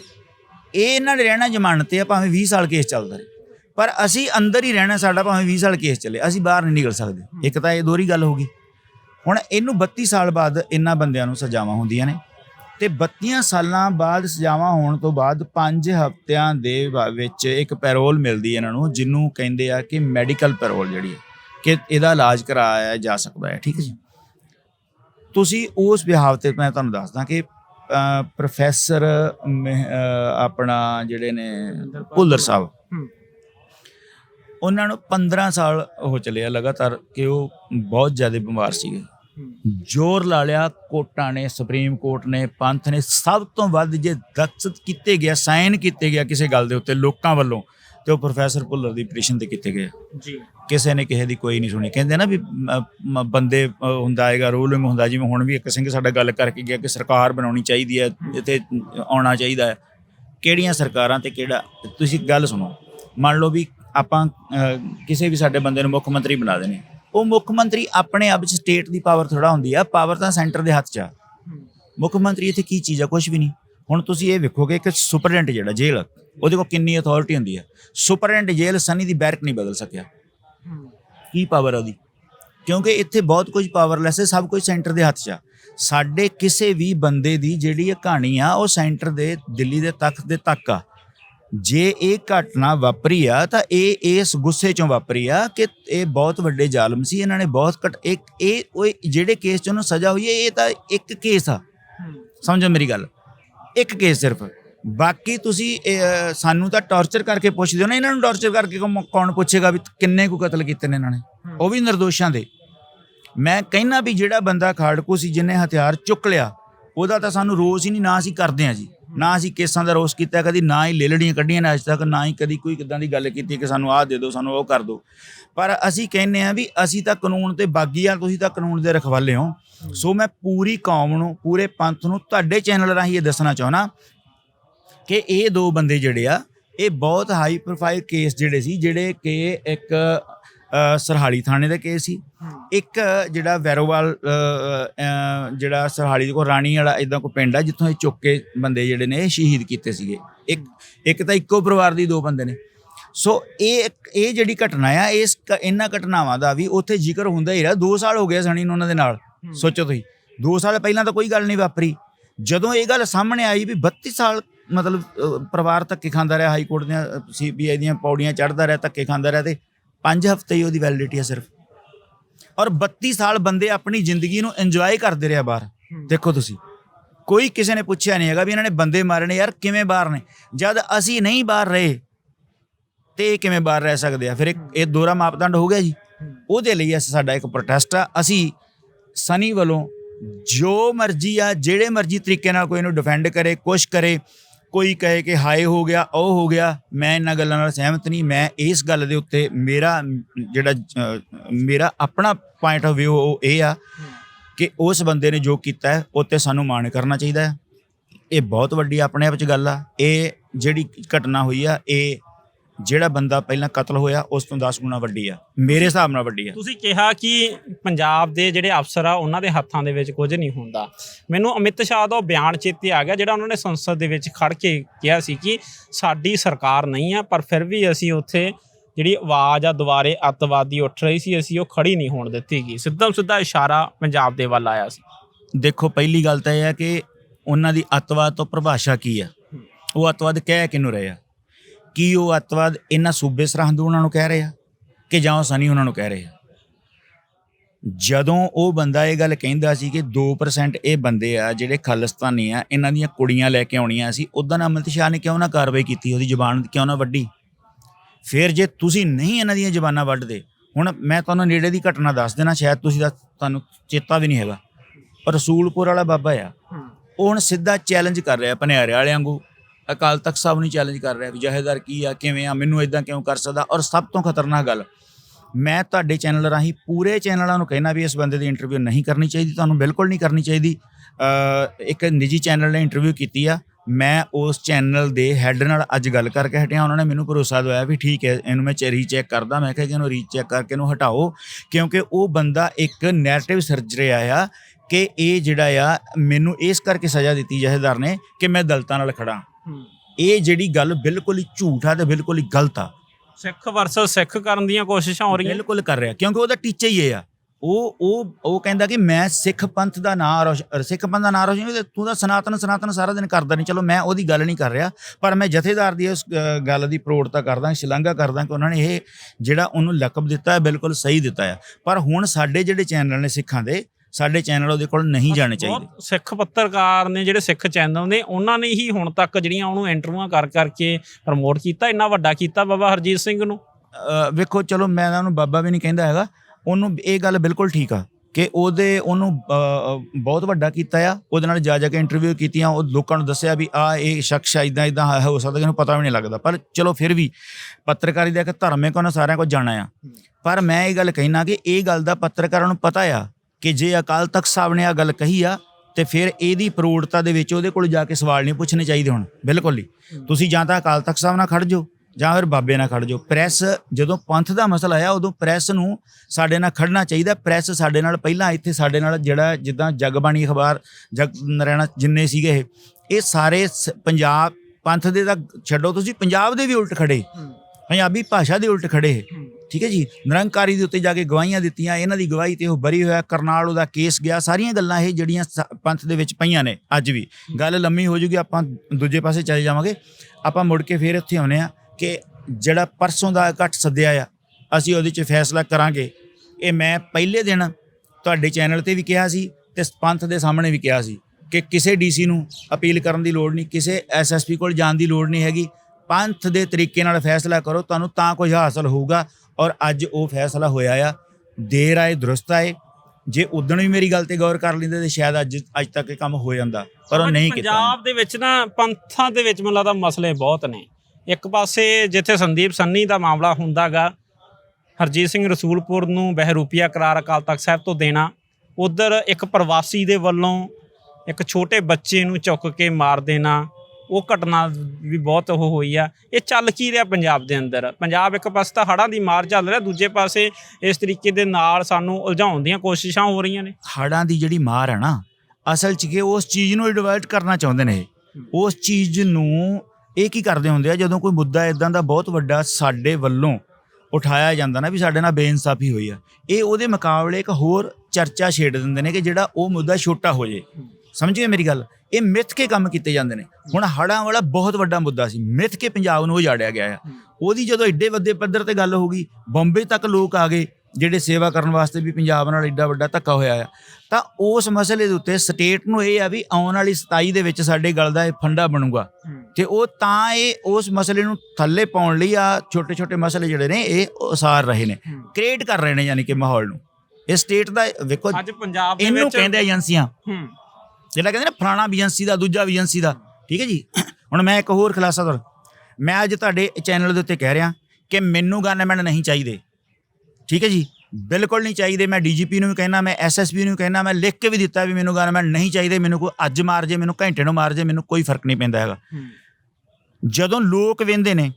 ਇਹ ਇਹਨਾਂ ਨੇ ਰਹਿਣਾ ਜ਼ਮਾਨਤ ਤੇ ਆ ਭਾਵੇਂ 20 ਸਾਲ ਕੇਸ ਚੱਲਦਾ ਰਹੇ। ਪਰ ਅਸੀਂ ਅੰਦਰ ਹੀ ਰਹਿਣਾ ਸਾਡਾ ਭਾਵੇਂ 20 ਸਾਲ ਕੇਸ ਚੱਲੇ ਅਸੀਂ ਬਾਹਰ ਨਹੀਂ ਨਿਕਲ ਸਕਦੇ। ਇੱਕ ਤਾਂ ਇਹ ਦੋਹਰੀ ਗੱਲ ਹੋ ਗਈ। ਹੁਣ ਇਹਨੂੰ 32 ਸਾਲ ਬਾਅਦ ਇਹਨਾਂ ਬੰਦਿਆਂ ਨੂੰ ਸਜ਼ਾਵਾਂ ਹੁੰਦੀਆਂ ਨੇ। ਤੇ 32 ਸਾਲਾਂ ਬਾਅਦ ਸਜ਼ਾਵਾਂ ਹੋਣ ਤੋਂ ਬਾਅਦ 5 ਹਫ਼ਤਿਆਂ ਦੇ ਵਿੱਚ ਇੱਕ ਪੈਰੋਲ ਮਿਲਦੀ ਇਹਨਾਂ ਨੂੰ ਜਿਹਨੂੰ ਕਹਿੰਦੇ ਆ ਕਿ ਮੈਡੀਕਲ ਪੈਰੋਲ ਜਿਹੜੀ ਹੈ ਕਿ ਇਹਦਾ ਇਲਾਜ ਕਰਾਇਆ ਜਾ ਸਕਦਾ ਹੈ ਠੀਕ ਹੈ ਜੀ? ਤੁਸੀਂ ਉਸ ਵਿਹਾਰ ਤੇ ਮੈਂ ਤੁਹਾਨੂੰ ਦੱਸਦਾ ਕਿ ਪ੍ਰੋਫੈਸਰ ਆਪਣਾ ਜਿਹੜੇ ਨੇ ਭੁੱਲਰ ਸਾਹਿਬ। ਉਹਨਾਂ ਨੂੰ 15 ਸਾਲ ਹੋ ਚੱਲੇ ਆ ਲਗਾਤਾਰ ਕਿ ਉਹ ਬਹੁਤ ਜ਼ਿਆਦਾ ਬਿਮਾਰ ਸੀਗੇ। ਜ਼ੋਰ ਲਾ ਲਿਆ ਕੋਰਟਾਂ ਨੇ ਸੁਪਰੀਮ ਕੋਰਟ ਨੇ ਪੰਥ ਨੇ ਸਭ ਤੋਂ ਵੱਧ ਜੇ ਦਸਤਖਤ ਕੀਤੇ ਗਿਆ ਸਾਈਨ ਕੀਤੇ ਗਿਆ ਕਿਸੇ ਗੱਲ ਦੇ ਉੱਤੇ ਲੋਕਾਂ ਵੱਲੋਂ ਤੇ ਉਹ ਪ੍ਰੋਫੈਸਰ ਭੁੱਲਰ ਦੀ ਪਟੀਸ਼ਨ ਤੇ ਕੀਤੇ ਗਏ ਜੀ। ਕਿਸੇ ਨੇ ਕਿਸੇ ਦੀ ਕੋਈ ਨਹੀਂ ਸੁਣੀ। ਕਹਿੰਦੇ ਨਾ ਵੀ ਬੰਦੇ ਹੁੰਦਾ ਹੈਗਾ ਰੂਲਿੰਗ ਹੁੰਦਾ ਜਿਵੇਂ ਹੁਣ ਵੀ ਇੱਕ ਸਿੰਘ ਸਾਡਾ ਗੱਲ ਕਰਕੇ ਗਿਆ ਕਿ ਸਰਕਾਰ ਬਣਾਉਣੀ ਚਾਹੀਦੀ ਹੈ ਇੱਥੇ ਆਉਣਾ ਚਾਹੀਦਾ ਹੈ। ਕਿਹੜੀਆਂ ਸਰਕਾਰਾਂ ਤੇ ਕਿਹੜਾ ਤੁਸੀਂ ਗੱਲ ਸੁਣੋ। ਮੰਨ ਲਓ ਵੀ ਆਪਾਂ ਕਿਸੇ ਵੀ ਸਾਡੇ ਬੰਦੇ ਨੂੰ ਮੁੱਖ ਮੰਤਰੀ ਬਣਾ ਦੇਣੇ ਉਹ ਮੁੱਖ ਮੰਤਰੀ ਆਪਣੇ ਆਪ ਚ ਸਟੇਟ ਦੀ ਪਾਵਰ ਥੋੜਾ ਹੁੰਦੀ ਆ ਪਾਵਰ ਤਾਂ ਸੈਂਟਰ ਦੇ ਹੱਥ 'ਚ ਆ। ਮੁੱਖ ਮੰਤਰੀ ਇੱਥੇ ਕੀ ਚੀਜ਼ ਆ ਕੁਝ ਵੀ ਨਹੀਂ। ਹੁਣ ਤੁਸੀਂ ਇਹ ਵੇਖੋਗੇ ਕਿ ਸੁਪਰਡੈਂਟ ਜਿਹੜਾ ਜੇਲ੍ਹ ਉਹਦੇ ਕੋਲ ਕਿੰਨੀ ਅਥਾਰਟੀ ਹੁੰਦੀ ਆ। ਸੁਪਰਡੈਂਟ ਜੇਲ੍ਹ ਸਨੀ ਦੀ ਬੈਰਕ ਨਹੀਂ ਬਦਲ ਸਕਿਆ। ਕੀ ਪਾਵਰ ਆ ਉਹਦੀ? ਕਿਉਂਕਿ ਇੱਥੇ ਬਹੁਤ ਕੁਝ ਪਾਵਰਲੈਸ ਹੈ, ਸਭ ਕੁਝ ਸੈਂਟਰ ਦੇ ਹੱਥ 'ਚ ਆ। ਸਾਡੇ ਕਿਸੇ ਵੀ ਬੰਦੇ ਦੀ ਜਿਹੜੀ ਇਹ ਕਹਾਣੀ ਆ, ਉਹ ਸੈਂਟਰ ਦੇ, ਦਿੱਲੀ ਦੇ ਤਖਤ ਦੇ ਤੱਕ ਆ। ਜੇ ਇਹ ਘਟਨਾ ਵਾਪਰੀ ਆ, ਤਾਂ ਇਹ ਇਸ ਗੁੱਸੇ ਚੋਂ ਵਾਪਰੀ ਆ ਕਿ ਇਹ ਬਹੁਤ ਵੱਡੇ ਜ਼ਾਲਮ ਸੀ, ਇਹਨਾਂ ਨੇ ਬਹੁਤ ਘਟ, ਇੱਕ ਇਹ, ਉਹ ਜਿਹੜੇ ਕੇਸ 'ਚ ਉਹਨੂੰ ਸਜ਼ਾ ਹੋਈ ਹੈ, ਇਹ ਤਾਂ ਇੱਕ ਕੇਸ ਆ। ਸਮਝੋ ਮੇਰੀ ਗੱਲ। ਇੱਕ ਕੇਸ ਸਿਰਫ। ਬਾਕੀ ਤੁਸੀਂ ਸਾਨੂੰ ਤਾਂ ਟੌਰਚਰ ਕਰਕੇ ਪੁੱਛਦੇ ਹੋ ਨਾ, ਇਹਨਾਂ ਨੂੰ ਟੌਰਚਰ ਕਰਕੇ ਕੌਣ- ਪੁੱਛੇਗਾ ਵੀ ਕਿੰਨੇ ਕੁ ਕਤਲ ਕੀਤੇ ਨੇ ਇਹਨਾਂ ਨੇ? ਉਹ ਵੀ ਨਿਰਦੋਸ਼ਾਂ ਦੇ। ਮੈਂ ਕਹਿਣਾ ਵੀ ਜਿਹੜਾ ਬੰਦਾ ਖਾੜਕੂ ਸੀ ਜਿਹਨੇ ਹਥਿਆਰ ਚੁੱਕ ਲਿਆ, ਉਹਦਾ ਤਾਂ ਸਾਨੂੰ ਰੋਸ ਹੀ ਨਹੀਂ, ਨਾ ਅਸੀਂ ਕਰਦੇ ਆ ਜੀ। ਨਾ ਅਸੀਂ ਕੇਸਾਂ ਦਾ ਰੋਸ ਕੀਤਾ, ਕਦੀ ਨਾ ਹੀ ਲੇਲੜੀਆਂ ਕੱਢੀਆਂ ਨੇ ਅੱਜ ਤੱਕ, ਨਾ ਹੀ ਕਦੀ ਕੋਈ ਕਿਦਾਂ ਦੀ ਗੱਲ ਕੀਤੀ ਕਿ ਸਾਨੂੰ ਆਹ ਦੇ ਦਿਓ, ਸਾਨੂੰ ਉਹ ਕਰ ਦਿਓ। ਪਰ ਅਸੀਂ ਕਹਿੰਨੇ ਆ ਵੀ ਅਸੀਂ ਤਾਂ ਕਾਨੂੰਨ ਤੇ ਬਾਗੀ ਆ, ਤੁਸੀਂ ਤਾਂ ਕਾਨੂੰਨ ਦੇ ਰਖਵਾਲੇ ਹੋ। ਸੋ ਮੈਂ ਪੂਰੀ ਕੌਮ ਨੂੰ, ਪੂਰੇ ਪੰਥ ਨੂੰ ਤੁਹਾਡੇ ਚੈਨਲ ਰਾਹੀਂ ਇਹ ਦੱਸਣਾ ਚਾਹਣਾ ਕਿ ਇਹ ਦੋ ਬੰਦੇ ਜਿਹੜੇ ਆ, ਇਹ ਬਹੁਤ ਹਾਈ ਪ੍ਰੋਫਾਈਲ ਕੇਸ ਜਿਹੜੇ ਸੀ, ਜਿਹੜੇ ਕਿ ਇੱਕ ਸਰਹਾਲੀ ਥਾਣੇ ਦਾ ਕੇਸ ਸੀ। ਇੱਕ ਜਿਹੜਾ ਵੈਰੋਵਾਲ ਜਿਹੜਾ ਸਰਹਾਲੀ ਦੇ ਕੋਲ ਰਾਣੀ ਵਾਲਾ ਇਦਾਂ ਕੋ ਪਿੰਡ ਆ ਜਿੱਥੋਂ ਇਹ ਚੁੱਕ ਕੇ ਬੰਦੇ ਜਿਹੜੇ ਨੇ ਇਹ ਸ਼ਹੀਦ ਕੀਤੇ ਸੀਗੇ। ਇੱਕ ਇੱਕ ਤਾਂ ਇੱਕੋ ਪਰਿਵਾਰ ਦੀ ਦੋ ਬੰਦੇ ਨੇ। ਸੋ ਇਹ ਇਹ ਜਿਹੜੀ ਘਟਨਾ ਆ ਇਸ ਇਹਨਾਂ ਘਟਨਾਵਾਂ ਦਾ ਵੀ ਉੱਥੇ ਜ਼ਿਕਰ ਹੁੰਦਾ ਹੀ ਰਿਹਾ। 2 ਸਾਲ ਹੋ ਗਏ ਸਣੀ ਨੂੰ ਉਹਨਾਂ ਦੇ ਨਾਲ ਸੋਚੋ ਤੁਸੀਂ। 2 ਸਾਲ ਪਹਿਲਾਂ ਤਾਂ ਕੋਈ ਗੱਲ ਨਹੀਂ ਵਾਪਰੀ। ਜਦੋਂ ਇਹ ਗੱਲ ਸਾਹਮਣੇ ਆਈ ਵੀ 32 ਸਾਲ ਮਤਲਬ ਪਰਿਵਾਰ ਧੱਕੇ ਖਾਂਦਾ ਰਿਹਾ ਹਾਈ ਕੋਰਟ ਦੀਆਂ ਸੀਬੀਆਈ ਦੀਆਂ ਪੌੜੀਆਂ ਚੜ੍ਹਦਾ ਰਿਹਾ ਧੱਕੇ ਖਾਂਦਾ ਰਿਹਾ ਤੇ 5 ਹਫ਼ਤੇ ਹੀ ਉਹਦੀ ਵੈਲਿਡਿਟੀ ਹੈ ਸਿਰਫ। ਔਰ 32 ਸਾਲ ਬੰਦੇ ਆਪਣੀ ਜ਼ਿੰਦਗੀ ਨੂੰ ਇੰਜੋਏ ਕਰਦੇ ਰਿਹਾ ਬਾਹਰ। ਦੇਖੋ ਤੁਸੀਂ ਕੋਈ ਕਿਸੇ ਨੇ ਪੁੱਛਿਆ ਨਹੀਂ ਹੈਗਾ ਵੀ ਇਹਨਾਂ ਨੇ ਬੰਦੇ ਮਾਰੇ ਨੇ ਯਾਰ ਕਿਵੇਂ ਬਾਹਰ ਨੇ। ਜਦ ਅਸੀਂ ਨਹੀਂ ਬਾਹਰ ਰਹੇ ਤੇ ਇਹ ਕਿਵੇਂ ਬਾਹਰ ਰਹਿ ਸਕਦੇ ਆ? ਫਿਰ ਇੱਕ ਇਹ ਦੋਰਾ ਮਾਪਦੰਡ ਹੋ ਗਿਆ ਜੀ। ਉਹਦੇ ਲਈ ਅਸ ਸਾਡਾ ਇੱਕ ਪ੍ਰੋਟੈਸਟ ਆ। ਅਸੀਂ ਸਨੀ ਵੱਲੋਂ ਜੋ ਮਰਜ਼ੀ ਆ ਜਿਹੜੇ ਮਰਜ਼ੀ ਤਰੀਕੇ ਨਾਲ ਕੋਈ ਇਹਨੂੰ ਡਿਫੈਂਡ ਕਰੇ ਕੁਛ ਕਰੇ ਕੋਈ ਕਹੇ ਕਿ ਹਾਏ ਹੋ ਗਿਆ, ਉਹ ਹੋ ਗਿਆ, ਮੈਂ ਇਹਨਾਂ ਗੱਲਾਂ ਨਾਲ ਸਹਿਮਤ ਨਹੀਂ। ਮੈਂ ਇਸ ਗੱਲ ਦੇ ਉੱਤੇ ਮੇਰਾ, ਜਿਹੜਾ ਮੇਰਾ ਆਪਣਾ ਪੁਆਇੰਟ ਆਫ View, ਉਹ ਇਹ ਆ ਕਿ ਉਸ ਬੰਦੇ ਨੇ ਜੋ ਕੀਤਾ ਹੈ, ਉਹ ਤੇ ਸਾਨੂੰ ਮਾਣ ਕਰਨਾ ਚਾਹੀਦਾ ਹੈ। ਇਹ ਬਹੁਤ ਵੱਡੀ ਆਪਣੇ ਆਪ ਚ ਗੱਲ ਆ। ਇਹ ਜਿਹੜੀ ਘਟਨਾ ਹੋਈ ਆ, ਇਹ ਜਿਹੜਾ ਬੰਦਾ ਪਹਿਲਾਂ ਕਤਲ ਹੋਇਆ ਉਸ ਤੋਂ 10 ਗੁਣਾ ਵੱਡੀ ਆ। ਮੇਰੇ ਹਿਸਾਬ ਨਾਲ ਵੱਡੀ ਆ। ਤੁਸੀਂ ਕਿਹਾ ਕਿ ਪੰਜਾਬ ਦੇ ਜਿਹੜੇ ਅਫਸਰ ਆ ਉਹਨਾਂ ਦੇ ਹੱਥਾਂ ਦੇ ਵਿੱਚ ਕੁਝ ਨਹੀਂ ਹੁੰਦਾ। ਮੈਨੂੰ ਅਮਿਤ ਸ਼ਾਹ ਦਾ ਉਹ ਬਿਆਨ ਚੇਤੇ ਆ ਗਿਆ ਜਿਹੜਾ ਉਹਨਾਂ ਨੇ ਸੰਸਦ ਦੇ ਵਿੱਚ ਖੜ ਕੇ ਕਿਹਾ ਸੀ ਕਿ ਸਾਡੀ ਸਰਕਾਰ ਨਹੀਂ ਆ ਪਰ ਫਿਰ ਵੀ ਅਸੀਂ ਉੱਥੇ ਜਿਹੜੀ ਆਵਾਜ਼ ਆ ਦੁਬਾਰੇ ਅੱਤਵਾਦੀ ਉੱਠ ਰਹੀ ਸੀ ਅਸੀਂ ਉਹ ਖੜੀ ਨਹੀਂ ਹੋਣ ਦਿੱਤੀ ਗਈ। ਸਿੱਧਾ ਸਿੱਧਾ ਇਸ਼ਾਰਾ ਪੰਜਾਬ ਦੇ ਵੱਲ ਆਇਆ ਸੀ। ਦੇਖੋ ਪਹਿਲੀ ਗੱਲ ਤਾਂ ਇਹ ਹੈ ਕਿ ਉਹਨਾਂ ਦੀ ਅੱਤਵਾਦ ਤੋਂ ਪਰਿਭਾਸ਼ਾ ਕੀ ਆ? ਉਹ ਅੱਤਵਾਦ ਕਹਿ ਕਿਹਨੂੰ ਰਹੇ ਆ? ਕੀ ਉਹ ਅੱਤਵਾਦ ਇਹਨਾਂ ਸੂਬੇ ਸਰਹੰਦ ਉਹਨਾਂ ਨੂੰ ਕਹਿ ਰਹੇ ਆ ਕਿ ਜਾਂ ਉਹ ਸਨੀ ਉਹਨਾਂ ਨੂੰ ਕਹਿ ਰਹੇ? ਆ ਜਦੋਂ ਉਹ ਬੰਦਾ ਇਹ ਗੱਲ ਕਹਿੰਦਾ ਸੀ ਕਿ 2% ਇਹ ਬੰਦੇ ਆ ਜਿਹੜੇ ਖਾਲਿਸਤਾਨੀ ਆ ਇਹਨਾਂ ਦੀਆਂ ਕੁੜੀਆਂ ਲੈ ਕੇ ਆਉਣੀਆਂ ਸੀ ਉਦੋਂ ਅਮਿਤ ਸ਼ਾਹ ਨੇ ਕਿਉਂ ਨਾ ਕਾਰਵਾਈ ਕੀਤੀ ਉਹਦੀ ਜ਼ੁਬਾਨ ਕਿਉਂ ਨਾ ਵੱਢੀ? ਫਿਰ ਜੇ ਤੁਸੀਂ ਨਹੀਂ ਇਹਨਾਂ ਦੀਆਂ ਜ਼ੁਬਾਨਾਂ ਵੱਢਦੇ ਹੁਣ ਮੈਂ ਤੁਹਾਨੂੰ ਨੇੜੇ ਦੀ ਘਟਨਾ ਦੱਸ ਦੇਣਾ ਸ਼ਾਇਦ ਤੁਸੀਂ ਦਾ ਤੁਹਾਨੂੰ ਚੇਤਾ ਵੀ ਨਹੀਂ ਹੈਗਾ। ਪਰ ਰਸੂਲਪੁਰ ਵਾਲਾ ਬਾਬਾ ਆ ਉਹ ਹੁਣ ਸਿੱਧਾ ਚੈਲੰਜ ਕਰ ਰਿਹਾ ਭਨਿਆਰੇ ਵਾਲਿਆਂ ਵਾਂਗੂ। ਅਕਾਲ ਤਖਤ ਸਾਹਿਬ ਨੂੰ ਚੈਲੰਜ ਕਰ ਰਿਹਾ ਵੀ ਜਹੇਦਾਰ ਕੀ ਆ, ਕਿਵੇਂ ਆ, ਮੈਨੂੰ ਇਦਾਂ ਕਿਉਂ ਕਰ ਸਕਦਾ? ਔਰ ਸਭ ਤੋਂ ਖਤਰਨਾਕ ਗੱਲ, ਮੈਂ ਤੁਹਾਡੇ ਚੈਨਲ ਰਾਹੀਂ ਪੂਰੇ ਚੈਨਲਾਂ ਨੂੰ ਕਹਿਣਾ ਵੀ ਇਸ ਬੰਦੇ ਦੀ ਇੰਟਰਵਿਊ ਨਹੀਂ ਕਰਨੀ ਚਾਹੀਦੀ, ਤੁਹਾਨੂੰ ਬਿਲਕੁਲ ਨਹੀਂ ਕਰਨੀ ਚਾਹੀਦੀ। ਇੱਕ ਨਿੱਜੀ ਚੈਨਲ ਨੇ ਇੰਟਰਵਿਊ ਕੀਤੀ ਆ, ਮੈਂ ਉਸ ਚੈਨਲ ਦੇ ਹੈੱਡ ਨਾਲ ਅੱਜ ਗੱਲ ਕਰਕੇ ਹਟਿਆ, ਉਹਨਾਂ ਨੇ ਮੈਨੂੰ ਭਰੋਸਾ ਦਵਾਇਆ ਵੀ ਠੀਕ ਹੈ, ਇਹਨੂੰ ਮੈਂ ਰੀਚੈਕ ਕਰਦਾ, ਮੈਂ ਕਿਹਾ ਕਿ ਇਹਨੂੰ ਰੀਚੈਕ ਕਰਕੇ ਇਹਨੂੰ ਹਟਾਓ, ਕਿਉਂਕਿ ਉਹ ਬੰਦਾ ਇੱਕ ਨੈਰੇਟਿਵ ਸਿਰਜ ਰਿਹਾ ਆ ਕਿ ਇਹ ਜਿਹੜਾ ਆ, ਮੈਨੂੰ ਇਸ ਕਰਕੇ ਸਜ਼ਾ ਦਿੱਤੀ ਜਹੇਦਾਰ ਨੇ ਕਿ ਮੈਂ ਦਲਤਾਂ ਨਾਲ ਖੜਾ ਇਹ ਜਿਹੜੀ ਗੱਲ ਬਿਲਕੁਲ ਹੀ ਝੂਠ ਆ ਤੇ ਬਿਲਕੁਲ ਹੀ ਗਲਤ ਆ। ਸਿੱਖ ਵਰਸਸ ਸਿੱਖ ਕਰਨ ਦੀਆਂ ਕੋਸ਼ਿਸ਼ਾਂ ਹੋ ਰਹੀਆਂ। ਬਿਲਕੁਲ ਕਰ ਰਿਹਾ ਕਿਉਂਕਿ ਉਹਦਾ ਟੀਚਾ ਹੀ ਇਹ ਆ। ਉਹ ਉਹ ਉਹ ਕਹਿੰਦਾ ਕਿ ਮੈਂ ਸਿੱਖ ਪੰਥ ਦਾ ਨਾਂ ਰੋਸ਼ਨ ਸਿੱਖ ਪੰਥ ਦਾ ਨਾਂ ਰੋਸ਼ਨ ਤੂੰ ਤਾਂ ਸਨਾਤਨ ਸਨਾਤਨ ਸਾਰਾ ਦਿਨ ਕਰਦਾ ਨਹੀਂ। ਚਲੋ ਮੈਂ ਉਹਦੀ ਗੱਲ ਨਹੀਂ ਕਰ ਰਿਹਾ ਪਰ ਮੈਂ ਜਥੇਦਾਰ ਦੀ ਉਸ ਗੱਲ ਦੀ ਪ੍ਰੋੜਤਾ ਕਰਦਾ ਸ਼ਲਾਘਾ ਕਰਦਾ ਕਿ ਉਹਨਾਂ ਨੇ ਇਹ ਜਿਹੜਾ ਉਹਨੂੰ ਲਕਬ ਦਿੱਤਾ ਹੈ ਬਿਲਕੁਲ ਸਹੀ ਦਿੱਤਾ ਹੈ। ਪਰ ਹੁਣ ਸਾਡੇ ਜਿਹੜੇ ਚੈਨਲ ਨੇ ਸਿੱਖਾਂ ਦੇ ਸਾਡੇ ਚੈਨਲ ਉਹਦੇ ਕੋਲ ਨਹੀਂ ਜਾਣੇ ਚਾਹੀਦੇ। ਬਹੁਤ ਸਿੱਖ ਪੱਤਰਕਾਰ ਨੇ ਜਿਹੜੇ ਸਿੱਖ ਚੈਨਲ ਨੇ ਉਹਨਾਂ ਨੇ ਹੀ ਹੁਣ ਤੱਕ ਜਿਹੜੀਆਂ ਉਹਨੂੰ ਇੰਟਰਵਿਊਆਂ ਕਰ ਕਰਕੇ ਪ੍ਰਮੋਟ ਕੀਤਾ ਇੰਨਾ ਵੱਡਾ ਕੀਤਾ ਬਾਬਾ ਹਰਜੀਤ ਸਿੰਘ ਨੂੰ। ਵੇਖੋ ਚਲੋ ਮੈਂ ਉਹਨੂੰ ਬਾਬਾ ਵੀ ਨਹੀਂ ਕਹਿੰਦਾ ਹੈਗਾ। ਉਹਨੂੰ ਇਹ ਗੱਲ ਬਿਲਕੁਲ ਠੀਕ ਆ ਕਿ ਉਹਦੇ ਉਹਨੂੰ ਬਹੁਤ ਵੱਡਾ ਕੀਤਾ ਆ। ਉਹਦੇ ਨਾਲ ਜਾ ਜਾ ਕੇ ਇੰਟਰਵਿਊ ਕੀਤੀਆਂ ਉਹ ਲੋਕਾਂ ਨੂੰ ਦੱਸਿਆ ਵੀ ਆ ਇਹ ਸ਼ਖਸ ਇਦਾਂ ਇਦਾਂ ਹੋ ਸਕਦਾ ਕਿ ਇਹਨੂੰ ਪਤਾ ਵੀ ਨਹੀਂ ਲੱਗਦਾ। ਪਰ ਚਲੋ ਫਿਰ ਵੀ ਪੱਤਰਕਾਰੀ ਦਾ ਇੱਕ ਧਰਮ ਹੈ ਕਿ ਉਹਨਾਂ ਸਾਰਿਆਂ ਕੋਲ ਜਾਣਾ ਆ। ਪਰ ਮੈਂ ਇਹ ਗੱਲ ਕਹਿਣਾ ਕਿ ਇਹ ਗੱਲ ਦਾ ਪੱਤਰਕਾਰਾਂ ਨੂੰ ਪਤਾ ਆ ਕਿ ਜੇ ਅਕਾਲ ਤਖਤ ਸਾਹਿਬ ਨੇ ਆ ਗੱਲ ਕਹੀ ਆ, ਤੇ ਫਿਰ ਇਹਦੀ ਪ੍ਰੋੜਤਾ ਦੇ ਵਿੱਚ ਉਹਦੇ ਕੋਲ ਜਾ ਕੇ ਸਵਾਲ ਨਹੀਂ ਪੁੱਛਣੇ ਚਾਹੀਦੇ ਹੁਣ, ਬਿਲਕੁਲ ਹੀ। ਤੁਸੀਂ ਜਾਂ ਤਾਂ ਅਕਾਲ ਤਖਤ ਸਾਹਿਬ ਨਾਲ ਖੜ ਜਾਓ, ਜਾਂ ਫਿਰ ਬਾਬੇ ਨਾਲ ਖੜ ਜਾਓ। ਪ੍ਰੈਸ ਜਦੋਂ ਪੰਥ ਦਾ ਮਸਲਾ ਆਇਆ ਉਦੋਂ ਪ੍ਰੈਸ ਨੂੰ ਸਾਡੇ ਨਾਲ ਖੜਨਾ ਚਾਹੀਦਾ। ਪ੍ਰੈਸ ਸਾਡੇ ਨਾਲ ਪਹਿਲਾਂ ਇੱਥੇ ਸਾਡੇ ਨਾਲ ਜਿਹੜਾ ਜਿੱਦਾਂ ਜਗਬਾਣੀ ਅਖਬਾਰ, ਜਗ ਨਰੈਣਾ ਜਿੰਨੇ ਸੀਗੇ ਇਹ ਇਹ ਸਾਰੇ ਸ- ਪੰਜਾਬ ਪੰਥ ਦੇ ਤਾਂ ਛੱਡੋ ਤੁਸੀਂ, ਪੰਜਾਬ ਦੇ ਵੀ ਉਲਟ ਖੜੇ ਪੰਜਾਬੀ ਭਾਸ਼ਾ ਦੇ ਉਲਟ ਖੜੇ ਇਹ। ਠੀਕ ਹੈ ਜੀ? ਨਿਰੰਕਾਰੀ ਦੇ ਉੱਤੇ ਜਾ ਕੇ ਗਵਾਹੀਆਂ ਦਿੱਤੀਆਂ, ਇਹਨਾਂ ਦੀ ਗਵਾਹੀ ਤੇ ਉਹ ਬਰੀ ਹੋਇਆ। ਕਰਨਾਲ ਉਹਦਾ ਕੇਸ ਗਿਆ। ਸਾਰੀਆਂ ਗੱਲਾਂ ਇਹ ਜਿਹੜੀਆਂ ਸ- ਪੰਥ ਦੇ ਵਿੱਚ ਪਈਆਂ ਨੇ ਅੱਜ ਵੀ। ਗੱਲ ਲੰਮੀ ਹੋ ਜੂਗੀ, ਆਪਾਂ ਦੂਜੇ ਪਾਸੇ ਚਲੇ ਜਾਵਾਂਗੇ। ਆਪਾਂ ਮੁੜ ਕੇ ਫੇਰ ਇੱਥੇ ਆਉਨੇ ਆ ਕਿ ਜਿਹੜਾ ਪਰਸੋਂ ਦਾ ਇਕੱਠ ਸੱਦਿਆ ਆ, ਅਸੀਂ ਉਹਦੇ 'ਚ ਫੈਸਲਾ ਕਰਾਂਗੇ। ਇਹ ਮੈਂ ਪਹਿਲੇ ਦਿਨ ਤੁਹਾਡੇ ਚੈਨਲ ਤੇ ਵੀ ਕਿਹਾ ਸੀ ਤੇ ਪੰਥ ਦੇ ਸਾਹਮਣੇ ਵੀ ਕਿਹਾ ਸੀ ਕਿ ਕਿਸੇ ਡੀਸੀ ਨੂੰ ਅਪੀਲ ਕਰਨ ਦੀ ਲੋੜ ਨਹੀਂ, ਕਿਸੇ ਐਸਐਸਪੀ ਕੋਲ ਜਾਣ ਦੀ ਲੋੜ ਨਹੀਂ ਹੈਗੀ। ਪੰਥ ਦੇ ਤਰੀਕੇ ਨਾਲ ਫੈਸਲਾ ਕਰੋ, ਤੁਹਾਨੂੰ ਤਾਂ ਕੁਝ ਹਾਸਲ ਹੋਊਗਾ। ਔਰ ਅੱਜ ਉਹ ਫੈਸਲਾ ਹੋਇਆ ਆ। ਦੇਰ ਆਏ ਦਰੁਸਤ ਆਏ। ਜੇ ਉਦੋਂ ਵੀ ਮੇਰੀ ਗੱਲ ਤੇ ਗੌਰ ਕਰ ਲੈਂਦੇ ਤੇ ਸ਼ਾਇਦ ਅੱਜ ਅੱਜ ਤੱਕ ਇਹ ਕੰਮ ਹੋ ਜਾਂਦਾ। ਪਰ ਉਹ ਨਹੀਂ ਕੀਤਾ। ਪੰਜਾਬ ਦੇ ਵਿੱਚ ਨਾ ਪੰਥਾਂ ਦੇ ਵਿੱਚ ਮੈਨੂੰ ਲੱਗਦਾ ਮਸਲੇ ਬਹੁਤ ਨੇ। ਇੱਕ ਪਾਸੇ ਜਿੱਥੇ ਸੰਦੀਪ ਸੰਨੀ ਦਾ ਮਾਮਲਾ ਹੁੰਦਾਗਾ ਹਰਜੀਤ ਸਿੰਘ ਰਸੂਲਪੁਰ ਨੂੰ ਬਹਿਰੂਪੀਆ ਕਰਾਰ ਅਕਾਲ ਤਖਤ ਸਾਹਿਬ ਤੋਂ ਦੇਣਾ ਉਧਰ ਇੱਕ ਪ੍ਰਵਾਸੀ ਦੇ ਵੱਲੋਂ ਇੱਕ ਛੋਟੇ ਬੱਚੇ ਨੂੰ ਚੁੱਕ ਕੇ ਮਾਰ ਦੇਣਾ ਉਹ ਘਟਨਾ ਵੀ ਬਹੁਤ ਉਹ ਹੋਈ ਆ। ਇਹ ਚੱਲ ਕੀ ਰਿਹਾ ਪੰਜਾਬ ਦੇ ਅੰਦਰ? ਪੰਜਾਬ ਇੱਕ ਪਾਸੇ ਤਾਂ ਹੜ੍ਹਾਂ ਦੀ ਮਾਰ ਚੱਲ ਰਿਹਾ, ਦੂਜੇ ਪਾਸੇ ਇਸ ਤਰੀਕੇ ਦੇ ਨਾਲ ਸਾਨੂੰ ਉਲਝਾਉਣ ਦੀਆਂ ਕੋਸ਼ਿਸ਼ਾਂ ਹੋ ਰਹੀਆਂ ਨੇ। ਹੜਾਂ ਦੀ ਜਿਹੜੀ ਮਾਰ ਹੈ ਨਾ, ਅਸਲ 'ਚ ਕਿ ਉਸ ਚੀਜ਼ ਨੂੰ ਡਿਵਰਟ ਕਰਨਾ ਚਾਹੁੰਦੇ ਨੇ ਉਸ ਚੀਜ਼ ਨੂੰ ਇਹ ਕੀ ਕਰਦੇ ਹੁੰਦੇ ਆ, ਜਦੋਂ ਕੋਈ ਮੁੱਦਾ ਇਦਾਂ ਦਾ ਬਹੁਤ ਵੱਡਾ ਸਾਡੇ ਵੱਲੋਂ ਉਠਾਇਆ ਜਾਂਦਾ ਨਾ ਵੀ ਸਾਡੇ ਨਾਲ ਬੇਇਨਸਾਫੀ ਹੋਈ ਆ, ਇਹ ਉਹਦੇ ਮੁਕਾਬਲੇ ਇੱਕ ਹੋਰ ਚਰਚਾ ਛੇੜ ਦਿੰਦੇ ਨੇ ਕਿ ਜਿਹੜਾ ਉਹ ਮੁੱਦਾ ਛੋਟਾ ਹੋ ਜੇ। ਸਮਝ ਗਏ ਮੇਰੀ ਗੱਲ? ਇਹ ਮਿੱਥ ਕੇ ਕੰਮ ਕੀਤੇ ਜਾਂਦੇ ਨੇ। ਹੁਣ ਹੜਾਂ ਵਾਲਾ ਬਹੁਤ ਵੱਡਾ ਮੁੱਦਾ ਸੀ। ਮਿੱਥ ਕੇ ਪੰਜਾਬ ਨੂੰ ਉਜਾੜਿਆ ਗਿਆ ਆ। ਉਹਦੀ ਜਦੋਂ ਏਡੇ ਵੱਡੇ ਪੱਧਰ ਤੇ ਗੱਲ ਹੋ ਗਈ ਬੰਬੇ ਤੱਕ ਲੋਕ ਆ ਗਏ ਜਿਹੜੇ ਸੇਵਾ ਕਰਨ ਵਾਸਤੇ ਵੀ ਪੰਜਾਬ ਨਾਲ ਏਡਾ ਵੱਡਾ ਧੱਕਾ ਹੋਇਆ ਆ। ਤਾਂ ਉਸ ਮਸਲੇ ਦੇ ਉੱਤੇ ਸਟੇਟ ਨੂੰ ਇਹ ਆ ਵੀ ਆਉਣ ਵਾਲੀ 27 ਦੇ ਵਿੱਚ ਸਾਡੇ ਗੱਲ ਦਾ ਇਹ ਫੰਡਾ ਬਣੂਗਾ। ਤੇ ਉਹ ਤਾਂ ਇਹ ਉਸ ਮਸਲੇ ਨੂੰ ਥੱਲੇ ਪਾਉਣ ਲਈ ਆ ਛੋਟੇ ਛੋਟੇ ਮਸਲੇ ਜਿਹੜੇ ਨੇ ਇਹ ਉਸਾਰ ਰਹੇ ਨੇ। ਕ੍ਰੀਏਟ ਕਰ ਰਹੇ ਨੇ ਯਾਨੀ ਕਿ ਮਾਹੌਲ ਨੂੰ। ਇਹ ਸਟੇਟ ਦਾ ਵੇਖੋ ਅੱਜ ਪੰਜਾਬ ਦੇ ਇਹਨੂੰ ਵਿੱਚ ਕਹਿੰਦੇ ਏਜੰਸੀਆਂ। ਹੂੰ। ਜਿਹੜਾ ਕਹਿੰਦੇ ਨਾ ਫਲਾਣਾ ਏਜੰਸੀ ਦਾ ਦੂਜਾ ਏਜੰਸੀ ਦਾ। ਠੀਕ ਹੈ ਜੀ? ਹੁਣ ਮੈਂ ਇੱਕ ਹੋਰ ਖੁਲਾਸਾ ਕਰ ਮੈਂ ਅੱਜ ਤੁਹਾਡੇ ਚੈਨਲ ਦੇ ਉੱਤੇ ਕਹਿ ਰਿਹਾ ਕਿ ਮੈਨੂੰ ਗਨਮੈਨ ਨਹੀਂ ਚਾਹੀਦੇ। ਠੀਕ ਹੈ ਜੀ? ਬਿਲਕੁਲ ਨਹੀਂ ਚਾਹੀਦੇ। ਮੈਂ ਡੀਜੀਪੀ ਨੂੰ ਵੀ ਕਹਿਣਾ ਮੈਂ ਐਸਐਸਪੀ ਨੂੰ ਕਹਿਣਾ ਮੈਂ ਲਿਖ ਕੇ ਵੀ ਦਿੱਤਾ ਵੀ ਮੈਨੂੰ ਗਨਮੈਨ ਨਹੀਂ ਚਾਹੀਦੇ। ਮੈਨੂੰ ਕੋਈ ਅੱਜ ਮਾਰ ਜੇ ਮੈਨੂੰ ਘੰਟੇ ਨੂੰ ਮਾਰ ਜੇ ਮੈਨੂੰ ਕੋਈ ਫ਼ਰਕ ਨਹੀਂ ਪੈਂਦਾ ਹੈਗਾ। ਜਦੋਂ ਲੋਕ ਵੇਂਦੇ ਨੇ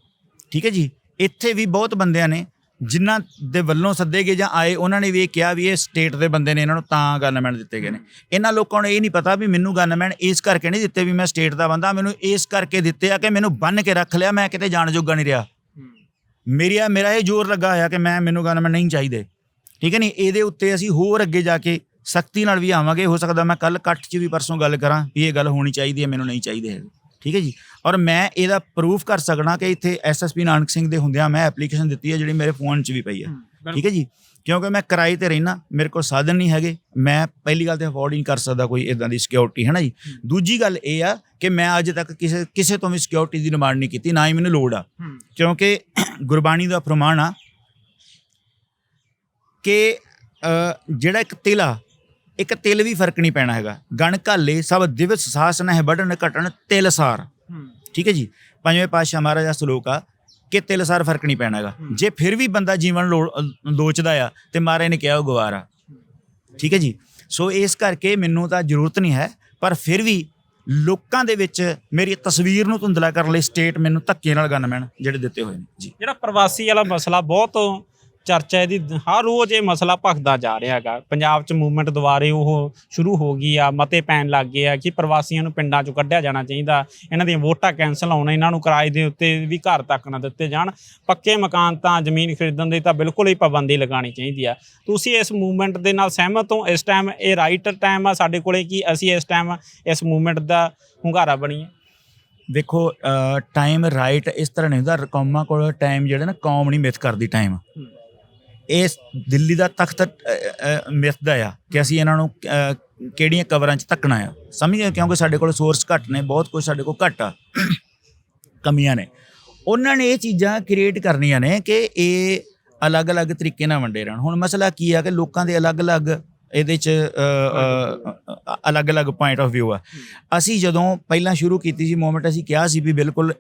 ਠੀਕ ਹੈ ਜੀ? ਇੱਥੇ ਵੀ ਬਹੁਤ ਬੰਦਿਆਂ ਨੇ ਜਿਨ੍ਹਾਂ ਦੇ ਵੱਲੋਂ ਸੱਦੇ ਗਏ ਜਾਂ ਆਏ, ਉਹਨਾਂ ਨੇ ਵੀ ਇਹ ਕਿਹਾ ਵੀ ਇਹ ਸਟੇਟ ਦੇ ਬੰਦੇ ਨੇ, ਇਹਨਾਂ ਨੂੰ ਤਾਂ ਗਨਮੈਨ ਦਿੱਤੇ ਗਏ ਨੇ। ਇਹਨਾਂ ਲੋਕਾਂ ਨੂੰ ਇਹ ਨਹੀਂ ਪਤਾ ਵੀ ਮੈਨੂੰ ਗਨਮੈਨ ਇਸ ਕਰਕੇ ਨਹੀਂ ਦਿੱਤੇ ਵੀ ਮੈਂ ਸਟੇਟ ਦਾ ਬੰਦਾ, ਮੈਨੂੰ ਇਸ ਕਰਕੇ ਦਿੱਤੇ ਆ ਕਿ ਮੈਨੂੰ ਬੰਨ ਕੇ ਰੱਖ ਲਿਆ, ਮੈਂ ਕਿਤੇ ਜਾਣ ਜੋਗਾ ਨਹੀਂ ਰਿਹਾ। ਮੇਰੀ ਆ ਮੇਰਾ ਇਹ ਜ਼ੋਰ ਲੱਗਾ ਹੋਇਆ ਕਿ ਮੈਂ, ਮੈਨੂੰ ਗਨਮੈਨ ਨਹੀਂ ਚਾਹੀਦੇ। ਠੀਕ ਹੈ ਨਹੀਂ ਇਹਦੇ ਉੱਤੇ ਅਸੀਂ ਹੋਰ ਅੱਗੇ ਜਾ ਕੇ ਸਖਤੀ ਨਾਲ ਵੀ ਆਵਾਂਗੇ। ਹੋ ਸਕਦਾ ਮੈਂ ਕੱਲ ਇਕੱਠ 'ਚ ਵੀ ਪਰਸੋਂ ਗੱਲ ਕਰਾਂ ਵੀ ਇਹ ਗੱਲ ਹੋਣੀ ਚਾਹੀਦੀ ਹੈ, ਮੈਨੂੰ ਨਹੀਂ ਚਾਹੀਦੇ ਹੈਗੇ। ਠੀਕ ਹੈ ਜੀ। ਔਰ ਮੈਂ ਇਹਦਾ ਪ੍ਰੂਫ ਕਰ ਸਕਣਾ ਕਿ ਇੱਥੇ ਐਸਐਸਪੀ ਨਾਨਕ ਸਿੰਘ ਦੇ ਹੁੰਦਿਆਂ ਮੈਂ ਐਪਲੀਕੇਸ਼ਨ ਦਿੱਤੀ ਹੈ ਜਿਹੜੀ ਮੇਰੇ ਫੋਨ 'ਚ ਵੀ ਪਈ ਹੈ। ਠੀਕ ਹੈ ਜੀ। ਕਿਉਂਕਿ ਮੈਂ ਕਿਰਾਏ ਤੇ ਰਹਿਣਾ ਮੇਰੇ ਕੋਲ ਸਾਧਨ ਨਹੀਂ ਹੈਗੇ। ਮੈਂ ਪਹਿਲੀ ਗੱਲ ਤੇ ਅਫੋਰਡ ਨਹੀਂ ਕਰ ਸਕਦਾ ਕੋਈ ਇਦਾਂ ਦੀ ਸਿਕਿਉਰਿਟੀ ਹੈ ਨਾ ਜੀ ਦੂਜੀ ਗੱਲ ਇਹ ਆ ਕਿ ਮੈਂ ਅੱਜ ਤੱਕ ਕਿਸੇ ਕਿਸੇ ਤੋਂ ਵੀ ਸਿਕਿਉਰਿਟੀ ਦੀ ਡਿਮਾਂਡ ਨਹੀਂ ਕੀਤੀ ਨਾ ਹੀ ਮੈਨੂੰ ਲੋੜ ਆ। ਕਿਉਂਕਿ ਗੁਰਬਾਣੀ ਦਾ ਫਰਮਾਨ ਆ ਕਿ ਜਿਹੜਾ ਇੱਕ ਤਿਲ ਇੱਕ ਤਿਲ ਵੀ ਫ਼ਰਕ ਨਹੀਂ ਪੈਣਾ ਹੈਗਾ। ਗਣ ਘਾਲੇ ਸਭ ਦਿਵਸ ਸਾਸਨ ਹੈ ਬੜਨ ਘਟਣ ਤਿਲ ਸਾਰ। ਠੀਕ ਹੈ ਜੀ? ਪੰਜਵੇਂ ਪਾਤਸ਼ਾਹ ਮਹਾਰਾਜ ਦਾ ਸ਼ਲੋਕ ਆ ਕਿ ਤਿਲ ਸਾਰ ਫ਼ਰਕ ਨਹੀਂ ਪੈਣਾ ਹੈਗਾ। ਜੇ ਫਿਰ ਵੀ ਬੰਦਾ ਜੀਵਨ ਲੋਚਦਾ ਆ ਤੇ ਮਹਾਰਾਜ ਨੇ ਕਿਹਾ ਉਹ ਗਵਾਰਾ ਠੀਕ ਹੈ ਜੀ? ਸੋ ਇਸ ਕਰਕੇ ਮੈਨੂੰ ਤਾਂ ਜ਼ਰੂਰਤ ਨਹੀਂ ਹੈ ਪਰ ਫਿਰ ਵੀ ਲੋਕਾਂ ਦੇ ਵਿੱਚ ਮੇਰੀ ਤਸਵੀਰ ਨੂੰ ਧੁੰਦਲਾ ਕਰਨ ਲਈ ਸਟੇਟ ਮੈਨੂੰ ਧੱਕੇ ਨਾਲ ਗਨਮੈਨ ਜਿਹੜੇ ਦਿੱਤੇ ਹੋਏ ਨੇ। ਜੀ। ਜਿਹੜਾ ਪ੍ਰਵਾਸੀ ਵਾਲਾ ਮਸਲਾ ਬਹੁਤ ਚਰਚਾ ਇਹਦੀ ਹਰ ਰੋਜ਼ ਇਹ ਮਸਲਾ ਭਖਦਾ ਜਾ ਰਿਹਾ ਹੈਗਾ। ਪੰਜਾਬ 'ਚ ਮੂਵਮੈਂਟ ਦੁਬਾਰੇ ਉਹ ਸ਼ੁਰੂ ਹੋ ਗਈ ਆ ਮਤੇ ਪੈਣ ਲੱਗ ਗਏ ਆ ਕਿ ਪ੍ਰਵਾਸੀਆਂ ਨੂੰ ਪਿੰਡਾਂ 'ਚੋਂ ਕੱਢਿਆ ਜਾਣਾ ਚਾਹੀਦਾ। ਇਹਨਾਂ ਦੀਆਂ ਵੋਟਾਂ ਕੈਂਸਲ ਹੋਣ ਇਹਨਾਂ ਨੂੰ ਕਿਰਾਏ ਦੇ ਉੱਤੇ ਵੀ ਘਰ ਤੱਕ ਨਾ ਦਿੱਤੇ ਜਾਣ। ਪੱਕੇ ਮਕਾਨ ਤਾਂ ਜ਼ਮੀਨ ਖਰੀਦਣ ਦੀ ਤਾਂ ਬਿਲਕੁਲ ਹੀ ਪਾਬੰਦੀ ਲਗਾਉਣੀ ਚਾਹੀਦੀ ਆ। ਤੁਸੀਂ ਇਸ ਮੂਵਮੈਂਟ ਦੇ ਨਾਲ ਸਹਿਮਤ ਹੋ? ਇਸ ਟਾਈਮ ਇਹ ਰਾਈਟ ਟਾਈਮ ਆ ਸਾਡੇ ਕੋਲੇ ਕਿ ਅਸੀਂ ਇਸ ਟਾਈਮ ਇਸ ਮੂਵਮੈਂਟ ਦਾ ਹੁੰਗਾਰਾ ਬਣੀਏ? ਵੇਖੋ ਟਾਈਮ ਰਾਈਟ ਇਸ ਤਰ੍ਹਾਂ ਨਹੀਂ ਹੁੰਦਾ। ਕੌਮਾਂ ਕੋਲ ਟਾਈਮ ਜਿਹੜਾ ਨਾ ਕੌਮ ਨਹੀਂ ਮਿਥ ਕਰਦੀ ਟਾਈਮ ਇਸ ਦਿੱਲੀ ਦਾ ਤਖਤ ਮਿਥਦਾ ਆ ਕਿ ਅਸੀਂ ਇਹਨਾਂ ਨੂੰ ਕਿਹੜੀਆਂ ਕਵਰਾਂ 'ਚ ਧੱਕਣਾ ਆ। ਸਮਝ ਗਏ? ਕਿਉਂਕਿ ਸਾਡੇ ਕੋਲ ਸੋਰਸ ਘੱਟ ਨੇ, ਬਹੁਤ ਕੁਝ ਸਾਡੇ ਕੋਲ ਘੱਟ ਆ। ਕਮੀਆਂ ਨੇ। ਉਹਨਾਂ ਨੇ ਇਹ ਚੀਜ਼ਾਂ ਕ੍ਰੀਏਟ ਕਰਨੀਆਂ ਨੇ ਕਿ ਇਹ ਅਲੱਗ-ਅਲੱਗ ਤਰੀਕੇ ਨਾਲ ਵੰਡੇ ਰਹਿਣ। ਹੁਣ ਮਸਲਾ ਕੀ ਆ ਕਿ ਲੋਕਾਂ ਦੇ ਅਲੱਗ-ਅਲੱਗ ਇਹਦੇ 'ਚ ਅਲੱਗ-ਅਲੱਗ ਪੁਆਇੰਟ ਆਫ View ਆ। ਅਸੀਂ ਜਦੋਂ ਪਹਿਲਾਂ ਸ਼ੁਰੂ ਕੀਤੀ ਸੀ ਮੂਵਮੈਂਟ ਅਸੀਂ ਕਿਹਾ ਸੀ ਵੀ ਬਿਲਕੁਲ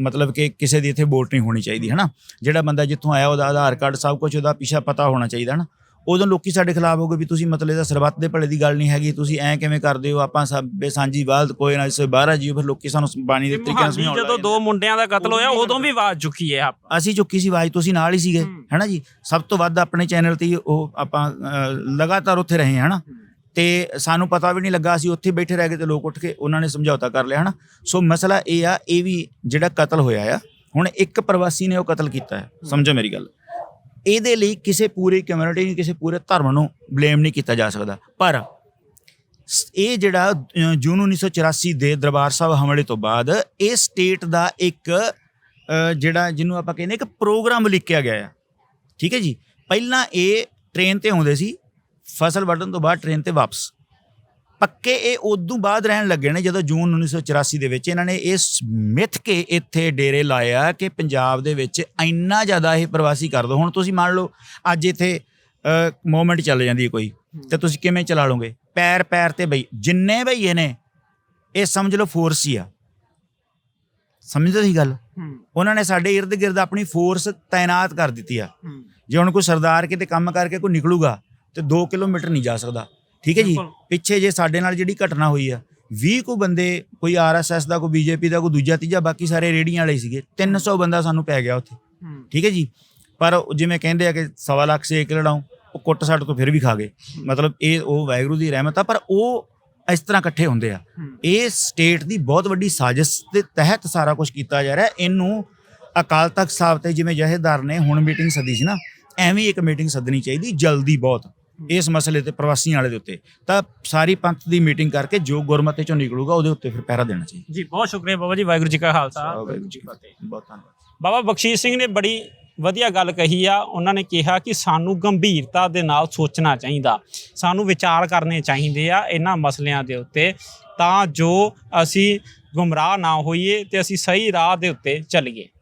ਮਤਲਬ ਕਿ ਕਿਸੇ ਦੀ ਇੱਥੇ ਵੋਟ ਨਹੀਂ ਹੋਣੀ ਚਾਹੀਦੀ ਹੈ ਨਾ ਜਿਹੜਾ ਬੰਦਾ ਜਿੱਥੋਂ ਆਇਆ ਉਹਦਾ ਆਧਾਰ ਕਾਰਡ ਸਭ ਕੁਝ ਉਹਦਾ ਪਿੱਛਾ ਪਤਾ ਹੋਣਾ ਚਾਹੀਦਾ ਨਾ ਉਦੋਂ ਲੋਕੀ ਸਾਡੇ ਖਿਲਾਫ ਹੋ ਗਏ ਵੀ ਤੁਸੀਂ ਮਤਲਬ ਇਹਦਾ ਸਰਬੱਤ ਦੇ ਭਲੇ ਦੀ ਗੱਲ ਨਹੀਂ ਹੈਗੀ ਤੁਸੀਂ ਐਂ ਕਿਵੇਂ ਕਰਦੇ ਹੋ? ਆਪਾਂ ਸਭ ਬੇਸਾਂਝੀ ਬਾਲਦ ਕੋਈ ਨਾ ਇਸੇ ਬਾਹਰ ਜੀਓ ਫਿਰ ਲੋਕੀ ਸਾਨੂੰ ਬਾਣੀ ਦੇ ਤਰੀਕੇ ਨਾਲ ਮੁਹਾਲੀ ਸਮਝਾਉਣ ਜਦੋਂ ਦੋ ਮੁੰਡਿਆਂ ਦਾ ਕਤਲ ਹੋਇਆ ਉਦੋਂ ਵੀ ਆਵਾਜ਼ ਚੁੱਕੀ ਹੈ ਆਪ। ਅਸੀਂ ਚੁੱਕੀ ਸੀ ਆਵਾਜ਼ ਤੁਸੀਂ ਨਾਲ ਹੀ ਸੀਗੇ। ਹੈਨਾ ਜੀ? ਸਭ ਤੋਂ ਵੱਧ ਆਪਣੇ ਚੈਨਲ ਤੇ ਉਹ ਆਪਾਂ ਲਗਾਤਾਰ ਉੱਥੇ ਰਹੇ ਹਾਂ, ਹੈਨਾ? ਤੇ ਸਾਨੂੰ ਪਤਾ ਵੀ ਨਹੀਂ ਲੱਗਾ ਅਸੀਂ ਉੱਥੇ ਬੈਠੇ ਰਹਿ ਗਏ ਤੇ ਲੋਕ ਉੱਠ ਕੇ ਉਹਨਾਂ ਨੇ ਸਮਝੌਤਾ ਕਰ ਲਿਆ ਹਨਾ? ਸੋ ਮਸਲਾ ਇਹ ਆ ਇਹ ਵੀ ਜਿਹੜਾ ਕਤਲ ਹੋਇਆ ਆ ਹੁਣ ਇੱਕ ਪ੍ਰਵਾਸੀ ਨੇ ਉਹ ਕਤਲ ਕੀਤਾ ਹੈ। ਸਮਝੋ ਮੇਰੀ ਗੱਲ। ਇਹਦੇ ਲਈ ਕਿਸੇ ਪੂਰੀ ਕਮਿਊਨਿਟੀ ਨੂੰ ਕਿਸੇ ਪੂਰੇ ਧਰਮ ਨੂੰ ਬਲੇਮ ਨਹੀਂ ਕੀਤਾ ਜਾ ਸਕਦਾ। ਪਰ ਸ- ਇਹ ਜਿਹੜਾ ਅ, ਜੂਨ 1984 ਦੇ ਦਰਬਾਰ ਸਾਹਿਬ ਹਮਲੇ ਤੋਂ ਬਾਅਦ ਇਹ ਸਟੇਟ ਦਾ ਇੱਕ ਜਿਹੜਾ ਜਿਹਨੂੰ ਆਪਾਂ ਕਹਿੰਦੇ ਇੱਕ ਪ੍ਰੋਗਰਾਮ ਲਿਖਿਆ ਗਿਆ ਆ। ਠੀਕ ਹੈ ਜੀ? ਪਹਿਲਾਂ ਇਹ ਟ੍ਰੇਨ ਤੇ ਆਉਂਦੇ ਸੀ ਫਸਲ ਵੱਢਣ ਤੋਂ ਬਾਅਦ ਟ੍ਰੇਨ ਤੇ ਵਾਪਸ। ਪੱਕੇ ਇਹ ਉਦੋਂ ਬਾਅਦ ਰਹਿਣ ਲੱਗੇ ਨੇ ਜਦੋਂ ਜੂਨ 1984 ਦੇ ਵਿੱਚ ਇਹਨਾਂ ਨੇ ਇਸ ਮਿੱਥ ਕੇ ਇੱਥੇ ਡੇਰੇ ਲਾਇਆ ਕਿ ਪੰਜਾਬ ਦੇ ਵਿੱਚ ਇੰਨਾ ਜ਼ਿਆਦਾ ਇਹ ਪ੍ਰਵਾਸੀ ਕਰ ਦੋ। ਹੁਣ ਤੁਸੀਂ ਮੰਨ ਲਓ ਅੱਜ ਇੱਥੇ ਮੂਵਮੈਂਟ ਚੱਲ ਜਾਂਦੀ ਹੈ ਕੋਈ ਤੇ ਤੁਸੀਂ ਕਿਵੇਂ ਚਲਾ ਲਓਗੇ? ਪੈਰ ਪੈਰ ਤੇ ਬਈ ਜਿੰਨੇ ਬਈਏ ਨੇ ਇਹ ਸਮਝ ਲਓ ਫੋਰਸ ਹੀ ਆ। ਸਮਝਦੇ ਤੁਸੀਂ ਗੱਲ? ਉਹਨਾਂ ਨੇ ਸਾਡੇ ਇਰਦ ਗਿਰਦ ਆਪਣੀ ਫੋਰਸ ਤਾਇਨਾਤ ਕਰ ਦਿੱਤੀ ਆ। ਜੇ ਹੁਣ ਕੋਈ ਸਰਦਾਰ ਕਿਤੇ ਕੰਮ ਕਰਕੇ ਕੋਈ ਨਿਕਲੂਗਾ ਤੇ 2 ਕਿਲੋਮੀਟਰ ਨਹੀਂ ਜਾ ਸਕਦਾ। ਠੀਕ ਹੈ ਜੀ। ਪਿੱਛੇ ਜੇ ਸਾਡੇ ਨਾਲ ਜਿਹੜੀ ਘਟਨਾ ਹੋਈ ਆ 20 ਕੋ ਬੰਦੇ ਕੋਈ ਆਰਐਸਐਸ ਦਾ ਕੋਈ ਬੀਜੇਪੀ ਦਾ ਕੋਈ ਦੂਜਾ ਤੀਜਾ ਬਾਕੀ ਸਾਰੇ ਰੇੜੀਆਂ ਵਾਲੇ ਸੀਗੇ 300 ਬੰਦਾ ਸਾਨੂੰ ਪੈ ਗਿਆ ਉੱਥੇ। ਠੀਕ ਹੈ ਜੀ? ਪਰ ਜਿਵੇਂ ਕਹਿੰਦੇ ਆ ਕਿ ਸਵਾ ਲੱਖ ਸੇ ਇੱਕ ਲੜਾਉ ਉਹ ਕੁੱਟ ਸੱਟ ਤੋਂ ਫਿਰ ਵੀ ਖਾ ਗਏ। ਮਤਲਬ ਇਹ ਉਹ ਵਾਹਿਗੁਰੂ ਦੀ ਰਹਿਮਤ ਆ ਪਰ ਉਹ ਇਸ ਤਰ੍ਹਾਂ ਇਕੱਠੇ ਹੁੰਦੇ ਆ। ਇਹ ਸਟੇਟ ਦੀ ਬਹੁਤ ਵੱਡੀ ਸਾਜ਼ਿਸ਼ ਦੇ ਤਹਿਤ ਸਾਰਾ ਕੁਝ ਕੀਤਾ ਜਾ ਰਿਹਾ। ਇਹਨੂੰ ਅਕਾਲ ਤਖਤ ਸਾਹਿਬ ਤੇ ਜਿਵੇਂ ਜਹੇਦਾਰ ਨੇ ਹੁਣ ਮੀਟਿੰਗ ਸੱਦੀ ਸੀ ਨਾ ਐਵੇਂ ਇੱਕ ਮੀਟਿੰਗ ਸੱਦਣੀ ਚਾਹੀਦੀ ਜਲਦੀ ਬਹੁਤ। ਇਸ ਮਸਲੇ ਤੇ ਪ੍ਰਵਾਸੀਆਂ ਵਾਲੇ ਦੇ ਉੱਤੇ। ਤਾਂ ਸਾਰੀ ਪੰਥ ਦੀ ਮੀਟਿੰਗ ਕਰਕੇ ਜੋ ਗੁਰਮਤਿ ਚੋਂ ਨਿਕਲੂਗਾ ਉਹਦੇ ਉੱਤੇ ਫਿਰ ਪਹਿਰਾ ਦੇਣਾ ਚਾਹੀਦਾ। ਜੀ ਬਹੁਤ ਸ਼ੁਕਰੀਆ ਬਾਬਾ ਜੀ ਵਾਹਿਗੁਰੂ ਜੀ ਕਾ ਖਾਲਸਾ। ਵਾਹਿਗੁਰੂ ਜੀ ਕੀ ਫਤਿਹ। ਬਹੁਤ ਧੰਨਵਾਦ। ਬਾਬਾ ਬਖਸ਼ੀਸ਼ ਸਿੰਘ ਨੇ ਬੜੀ ਵਧੀਆ ਗੱਲ ਕਹੀ ਆ। ਉਹਨਾਂ ਨੇ ਕਿਹਾ ਕਿ ਸਾਨੂੰ ਗੰਭੀਰਤਾ ਦੇ ਨਾਲ ਸੋਚਣਾ ਚਾਹੀਦਾ। ਸਾਨੂੰ ਵਿਚਾਰ ਕਰਨੇ ਚਾਹੀਦੇ ਆ ਇਹਨਾਂ ਮਸਲਿਆਂ ਦੇ ਉੱਤੇ। ਤਾਂ ਜੋ ਅਸੀਂ ਗੁੰਮਰਾਹ ਨਾ ਹੋਈਏ ਤੇ ਅਸੀਂ ਸਹੀ ਰਾਹ ਦੇ ਉੱਤੇ ਚੱਲੀਏ।